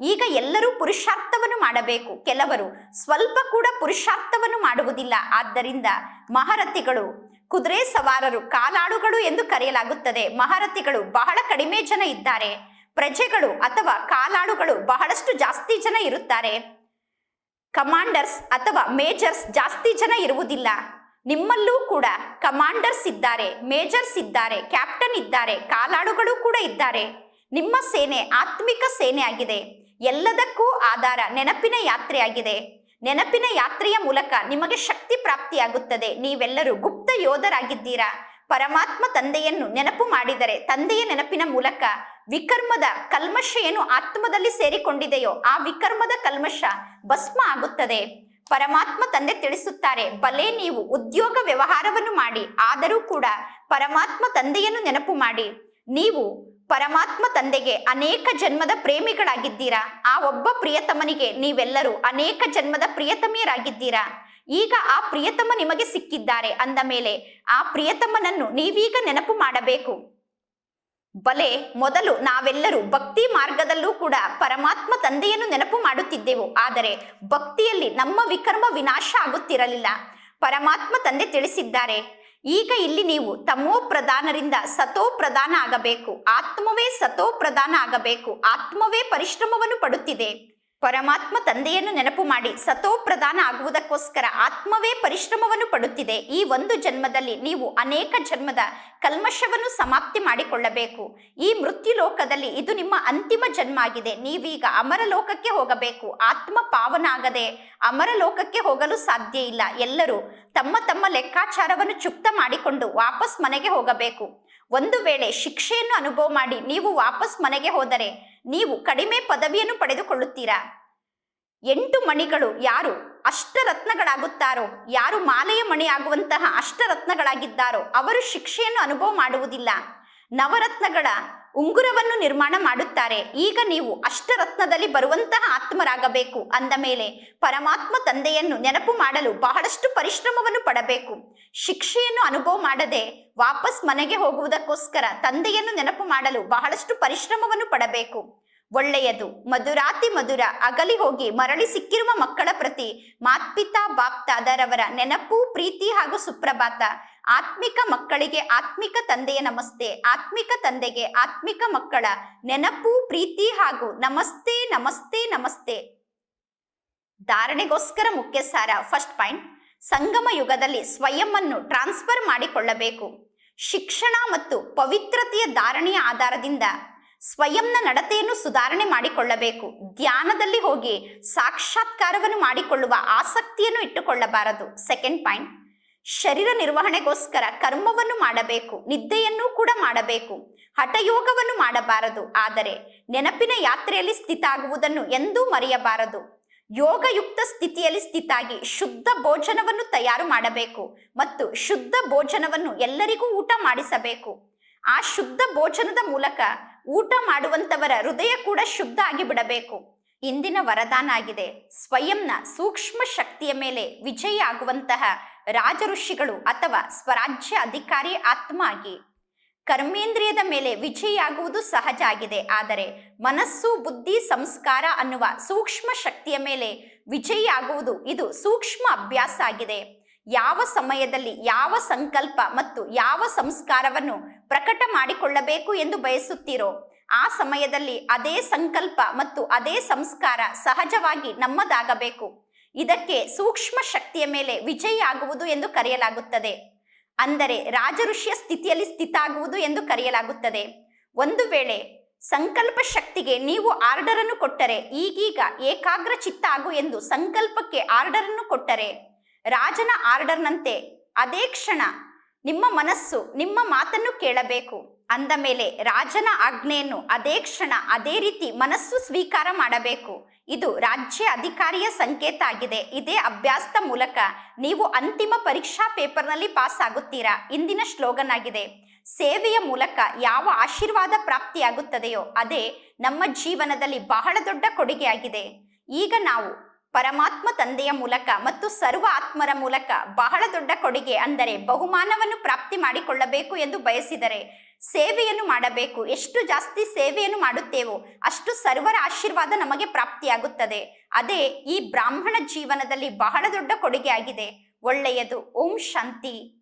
ಈಗ ಎಲ್ಲರೂ ಪುರುಷಾರ್ಥವನ್ನು ಮಾಡಬೇಕು. ಕೆಲವರು ಸ್ವಲ್ಪ ಕೂಡ ಪುರುಷಾರ್ಥವನ್ನು ಮಾಡುವುದಿಲ್ಲ. ಆದ್ದರಿಂದ ಮಹಾರಥಿಗಳು, ಕುದುರೆ ಸವಾರರು, ಕಾಲಾಳುಗಳು ಎಂದು ಕರೆಯಲಾಗುತ್ತದೆ. ಮಹಾರಥಿಗಳು ಬಹಳ ಕಡಿಮೆ ಜನ ಇದ್ದಾರೆ. ಪ್ರಜೆಗಳು ಅಥವಾ ಕಾಲಾಳುಗಳು ಬಹಳಷ್ಟು ಜಾಸ್ತಿ ಜನ ಇರುತ್ತಾರೆ. ಕಮಾಂಡರ್ಸ್ ಅಥವಾ ಮೇಜರ್ಸ್ ಜಾಸ್ತಿ ಜನ ಇರುವುದಿಲ್ಲ. ನಿಮ್ಮಲ್ಲೂ ಕೂಡ ಕಮಾಂಡರ್ಸ್ ಇದ್ದಾರೆ, ಮೇಜರ್ಸ್ ಇದ್ದಾರೆ, ಕ್ಯಾಪ್ಟನ್ ಇದ್ದಾರೆ, ಕಾಲಾಳುಗಳು ಕೂಡ ಇದ್ದಾರೆ. ನಿಮ್ಮ ಸೇನೆ ಆತ್ಮಿಕ ಸೇನೆ ಆಗಿದೆ ಎಲ್ಲದಕ್ಕೂ ಆಧಾರ ನೆನಪಿನ ಯಾತ್ರೆ ಆಗಿದೆ ನೆನಪಿನ ಯಾತ್ರೆಯ ಮೂಲಕ ನಿಮಗೆ ಶಕ್ತಿ ಪ್ರಾಪ್ತಿಯಾಗುತ್ತದೆ. ನೀವೆಲ್ಲರೂ ಗುಪ್ತ ಯೋಧರಾಗಿದ್ದೀರಾ? ಪರಮಾತ್ಮ ತಂದೆಯನ್ನು ನೆನಪು ಮಾಡಿದರೆ ತಂದೆಯ ನೆನಪಿನ ಮೂಲಕ ವಿಕರ್ಮದ ಕಲ್ಮಶ ಏನು ಆತ್ಮದಲ್ಲಿ ಸೇರಿಕೊಂಡಿದೆಯೋ ಆ ವಿಕರ್ಮದ ಕಲ್ಮಶ ಭಸ್ಮ ಆಗುತ್ತದೆ. ಪರಮಾತ್ಮ ತಂದೆ ತಿಳಿಸುತ್ತಾರೆ, ಬಲೆ ನೀವು ಉದ್ಯೋಗ ವ್ಯವಹಾರವನ್ನು ಮಾಡಿ, ಆದರೂ ಕೂಡ ಪರಮಾತ್ಮ ತಂದೆಯನ್ನು ನೆನಪು ಮಾಡಿ. ನೀವು ಪರಮಾತ್ಮ ತಂದೆಗೆ ಅನೇಕ ಜನ್ಮದ ಪ್ರೇಮಿಗಳಾಗಿದ್ದೀರಾ? ಆ ಒಬ್ಬ ಪ್ರಿಯತಮನಿಗೆ ನೀವೆಲ್ಲರೂ ಅನೇಕ ಜನ್ಮದ ಪ್ರಿಯತಮಿಯರಾಗಿದ್ದೀರಾ? ಈಗ ಆ ಪ್ರಿಯತಮ ನಿಮಗೆ ಸಿಕ್ಕಿದ್ದಾರೆ ಅಂದ ಮೇಲೆ ಆ ಪ್ರಿಯತಮನನ್ನು ನೀವೀಗ ನೆನಪು ಮಾಡಬೇಕು. ಬಲೆ, ಮೊದಲು ನಾವೆಲ್ಲರೂ ಭಕ್ತಿ ಮಾರ್ಗದಲ್ಲೂ ಕೂಡ ಪರಮಾತ್ಮ ತಂದೆಯನ್ನು ನೆನಪು ಮಾಡುತ್ತಿದ್ದೆವು. ಆದರೆ ಭಕ್ತಿಯಲ್ಲಿ ನಮ್ಮ ವಿಕರ್ಮ ವಿನಾಶ ಆಗುತ್ತಿರಲಿಲ್ಲ. ಪರಮಾತ್ಮ ತಂದೆ ತಿಳಿಸಿದ್ದಾರೆ, ಈಗ ಇಲ್ಲಿ ನೀವು ತಮೋ ಪ್ರಧಾನರಿಂದ ಸತೋ ಪ್ರಧಾನ ಆಗಬೇಕು. ಆತ್ಮವೇ ಸತೋ ಪ್ರಧಾನ ಆಗಬೇಕು. ಆತ್ಮವೇ ಪರಿಶ್ರಮವನ್ನು ಪಡುತ್ತಿದೆ. ಪರಮಾತ್ಮ ತಂದೆಯನ್ನು ನೆನಪು ಮಾಡಿ ಸತೋಪ್ರದಾನ ಆಗುವುದಕ್ಕೋಸ್ಕರ ಆತ್ಮವೇ ಪರಿಶ್ರಮವನ್ನು ಪಡುತ್ತಿದೆ. ಈ ಒಂದು ಜನ್ಮದಲ್ಲಿ ನೀವು ಅನೇಕ ಜನ್ಮದ ಕಲ್ಮಶವನ್ನು ಸಮಾಪ್ತಿ ಮಾಡಿಕೊಳ್ಳಬೇಕು. ಈ ಮೃತ್ಯು ಲೋಕದಲ್ಲಿ ಇದು ನಿಮ್ಮ ಅಂತಿಮ ಜನ್ಮ ಆಗಿದೆ. ನೀವೀಗ ಅಮರ ಲೋಕಕ್ಕೆ ಹೋಗಬೇಕು. ಆತ್ಮ ಪಾವನ ಆಗದೆ ಅಮರ ಲೋಕಕ್ಕೆ ಹೋಗಲು ಸಾಧ್ಯ ಇಲ್ಲ. ಎಲ್ಲರೂ ತಮ್ಮ ತಮ್ಮ ಲೆಕ್ಕಾಚಾರವನ್ನು ಚುಕ್ತ ಮಾಡಿಕೊಂಡು ವಾಪಸ್ ಮನೆಗೆ ಹೋಗಬೇಕು. ಒಂದು ವೇಳೆ ಶಿಕ್ಷೆಯನ್ನು ಅನುಭವ ಮಾಡಿ ನೀವು ವಾಪಸ್ ಮನೆಗೆ ಹೋದರೆ ನೀವು ಕಡಿಮೆ ಪದವಿಯನ್ನು ಪಡೆದುಕೊಳ್ಳುತ್ತೀರಾ? ಎಂಟು ಮಣಿಗಳು ಯಾರು ಅಷ್ಟರತ್ನಗಳಾಗುತ್ತಾರೋ? ಯಾರು ಮಾಲೆಯ ಮಣಿಯಾಗುವಂತಹ ಅಷ್ಟರತ್ನಗಳಾಗಿದ್ದಾರೋ? ಅವರು ಶಿಕ್ಷೆಯನ್ನು ಅನುಭವ ಮಾಡುವುದಿಲ್ಲ. ನವರತ್ನಗಳ ಉಂಗುರವನ್ನು ನಿರ್ಮಾಣ ಮಾಡುತ್ತಾರೆ. ಈಗ ನೀವು ಅಷ್ಟರತ್ನದಲ್ಲಿ ಬರುವಂತಹ ಆತ್ಮರಾಗಬೇಕು. ಅಂದ ಮೇಲೆ ಪರಮಾತ್ಮ ತಂದೆಯನ್ನು ನೆನಪು ಮಾಡಲು ಬಹಳಷ್ಟು ಪರಿಶ್ರಮವನ್ನು ಪಡಬೇಕು. ಶಿಕ್ಷೆಯನ್ನು ಅನುಭವ ಮಾಡದೆ ವಾಪಸ್ ಮನೆಗೆ ಹೋಗುವುದಕ್ಕೋಸ್ಕರ ತಂದೆಯನ್ನು ನೆನಪು ಮಾಡಲು ಬಹಳಷ್ಟು ಪರಿಶ್ರಮವನ್ನು ಪಡಬೇಕು. ಒಳ್ಳೆಯದು. ಮಧುರಾತಿ ಮಧುರ, ಅಗಲಿ ಹೋಗಿ ಮರಳಿ ಸಿಕ್ಕಿರುವ ಮಕ್ಕಳ ಪ್ರತಿ ಮಾತ್ಪಿತಾ ಬಾಪ್ತಾದರವರ ನೆನಪು, ಪ್ರೀತಿ ಹಾಗೂ ಸುಪ್ರಭಾತ. ಆತ್ಮಿಕ ಮಕ್ಕಳಿಗೆ ಆತ್ಮಿಕ ತಂದೆಯ ನಮಸ್ತೆ, ಆತ್ಮಿಕ ತಂದೆಗೆ ಆತ್ಮಿಕ ಮಕ್ಕಳ ನೆನಪು, ಪ್ರೀತಿ ಹಾಗೂ ನಮಸ್ತೆ ನಮಸ್ತೆ ನಮಸ್ತೆ. ಧಾರಣೆಗೋಸ್ಕರ ಮುಖ್ಯ ಸಾರ ಫಸ್ಟ್ ಪಾಯಿಂಟ್ ಸಂಗಮ ಯುಗದಲ್ಲಿ ಸ್ವಯಂ ಅನ್ನು ಟ್ರಾನ್ಸ್ಫರ್ ಮಾಡಿಕೊಳ್ಳಬೇಕು. ಶಿಕ್ಷಣ ಮತ್ತು ಪವಿತ್ರತೆಯ ಧಾರಣೆಯ ಆಧಾರದಿಂದ ಸ್ವಯಂನ ನಡತೆಯನ್ನು ಸುಧಾರಣೆ ಮಾಡಿಕೊಳ್ಳಬೇಕು. ಧ್ಯಾನದಲ್ಲಿ ಹೋಗಿ ಸಾಕ್ಷಾತ್ಕಾರವನ್ನು ಮಾಡಿಕೊಳ್ಳುವ ಆಸಕ್ತಿಯನ್ನು ಇಟ್ಟುಕೊಳ್ಳಬಾರದು. Second point. ಶರೀರ ನಿರ್ವಹಣೆಗೋಸ್ಕರ ಕರ್ಮವನ್ನು ಮಾಡಬೇಕು. ನಿದ್ದೆಯನ್ನು ಕೂಡ ಮಾಡಬೇಕು. ಹಠಯೋಗವನ್ನು ಮಾಡಬಾರದು. ಆದರೆ ನೆನಪಿನ ಯಾತ್ರೆಯಲ್ಲಿ ಸ್ಥಿತ ಆಗುವುದನ್ನು ಎಂದೂ ಮರೆಯಬಾರದು. ಯೋಗಯುಕ್ತ ಸ್ಥಿತಿಯಲ್ಲಿ ಸ್ಥಿತಾಗಿ ಶುದ್ಧ ಭೋಜನವನ್ನು ತಯಾರು ಮಾಡಬೇಕು ಮತ್ತು ಶುದ್ಧ ಭೋಜನವನ್ನು ಎಲ್ಲರಿಗೂ ಊಟ ಮಾಡಿಸಬೇಕು. ಆ ಶುದ್ಧ ಭೋಜನದ ಮೂಲಕ ಊಟ ಮಾಡುವಂತವರ ಹೃದಯ ಕೂಡ ಶುದ್ಧ ಆಗಿ ಬಿಡಬೇಕು. ಇಂದಿನ ವರದಾನ ಆಗಿದೆ. ಸ್ವಯಂನ ಸೂಕ್ಷ್ಮ ಶಕ್ತಿಯ ಮೇಲೆ ವಿಜಯ ಆಗುವಂತಹ ರಾಜಋಷಿಗಳು ಅಥವಾ ಸ್ವರಾಜ್ಯ ಅಧಿಕಾರಿ ಆತ್ಮ ಆಗಿ. ಕರ್ಮೇಂದ್ರಿಯದ ಮೇಲೆ ವಿಜಯ ಆಗುವುದು ಸಹಜ ಆಗಿದೆ. ಆದರೆ ಮನಸ್ಸು, ಬುದ್ಧಿ, ಸಂಸ್ಕಾರ ಅನ್ನುವ ಸೂಕ್ಷ್ಮ ಶಕ್ತಿಯ ಮೇಲೆ ವಿಜಯಿಯಾಗುವುದು ಇದು ಸೂಕ್ಷ್ಮ ಅಭ್ಯಾಸ ಆಗಿದೆ. ಯಾವ ಸಮಯದಲ್ಲಿ ಯಾವ ಸಂಕಲ್ಪ ಮತ್ತು ಯಾವ ಸಂಸ್ಕಾರವನ್ನು ಪ್ರಕಟ ಮಾಡಿಕೊಳ್ಳಬೇಕು ಎಂದು ಬಯಸುತ್ತೀರೋ, ಆ ಸಮಯದಲ್ಲಿ ಅದೇ ಸಂಕಲ್ಪ ಮತ್ತು ಅದೇ ಸಂಸ್ಕಾರ ಸಹಜವಾಗಿ ನಮ್ಮದಾಗಬೇಕು. ಇದಕ್ಕೆ ಸೂಕ್ಷ್ಮ ಶಕ್ತಿಯ ಮೇಲೆ ವಿಜಯ ಆಗುವುದು ಎಂದು ಕರೆಯಲಾಗುತ್ತದೆ. ಅಂದರೆ ರಾಜಋಷಿಯ ಸ್ಥಿತಿಯಲ್ಲಿ ಸ್ಥಿತ ಆಗುವುದು ಎಂದು ಕರೆಯಲಾಗುತ್ತದೆ. ಒಂದು ವೇಳೆ ಸಂಕಲ್ಪ ಶಕ್ತಿಗೆ ನೀವು ಆರ್ಡರ್ ಅನ್ನು ಕೊಟ್ಟರೆ ಈಗೀಗ ಏಕಾಗ್ರ ಚಿತ್ತ ಆಗು ಎಂದು ಸಂಕಲ್ಪಕ್ಕೆ ಆರ್ಡರ್ ಅನ್ನು ಕೊಟ್ಟರೆ ರಾಜನ ಆರ್ಡರ್ನಂತೆ ಅದೇ ಕ್ಷಣ ನಿಮ್ಮ ಮನಸ್ಸು ನಿಮ್ಮ ಮಾತನ್ನು ಕೇಳಬೇಕು. ಅಂದ ಮೇಲೆ ರಾಜನ ಆಜ್ಞೆಯನ್ನು ಅದೇ ಕ್ಷಣ ಅದೇ ರೀತಿ ಮನಸ್ಸು ಸ್ವೀಕಾರ ಮಾಡಬೇಕು. ಇದು ರಾಜ್ಯ ಅಧಿಕಾರಿಯ ಸಂಕೇತ ಆಗಿದೆ. ಇದೇ ಅಭ್ಯಾಸದ ಮೂಲಕ ನೀವು ಅಂತಿಮ ಪರೀಕ್ಷಾ ಪೇಪರ್ನಲ್ಲಿ ಪಾಸ್ ಆಗುತ್ತೀರಾ ಇಂದಿನ ಶ್ಲೋಗನ್ ಆಗಿದೆ. ಸೇವೆಯ ಮೂಲಕ ಯಾವ ಆಶೀರ್ವಾದ ಪ್ರಾಪ್ತಿಯಾಗುತ್ತದೆಯೋ ಅದೇ ನಮ್ಮ ಜೀವನದಲ್ಲಿ ಬಹಳ ದೊಡ್ಡ ಕೊಡುಗೆಯಾಗಿದೆ. ಈಗ ನಾವು ಪರಮಾತ್ಮ ತಂದೆಯ ಮೂಲಕ ಮತ್ತು ಸರ್ವ ಆತ್ಮರ ಮೂಲಕ ಬಹಳ ದೊಡ್ಡ ಕೊಡುಗೆ ಅಂದರೆ ಬಹುಮಾನವನ್ನು ಪ್ರಾಪ್ತಿ ಮಾಡಿಕೊಳ್ಳಬೇಕು ಎಂದು ಬಯಸಿದರೆ ಸೇವೆಯನ್ನು ಮಾಡಬೇಕು. ಎಷ್ಟು ಜಾಸ್ತಿ ಸೇವೆಯನ್ನು ಮಾಡುತ್ತೇವೋ ಅಷ್ಟು ಸರ್ವರ ಆಶೀರ್ವಾದ ನಮಗೆ ಪ್ರಾಪ್ತಿಯಾಗುತ್ತದೆ. ಅದೇ ಈ ಬ್ರಾಹ್ಮಣ ಜೀವನದಲ್ಲಿ ಬಹಳ ದೊಡ್ಡ ಕೊಡುಗೆ ಆಗಿದೆ ಒಳ್ಳೆಯದು. ಓಂ ಶಾಂತಿ.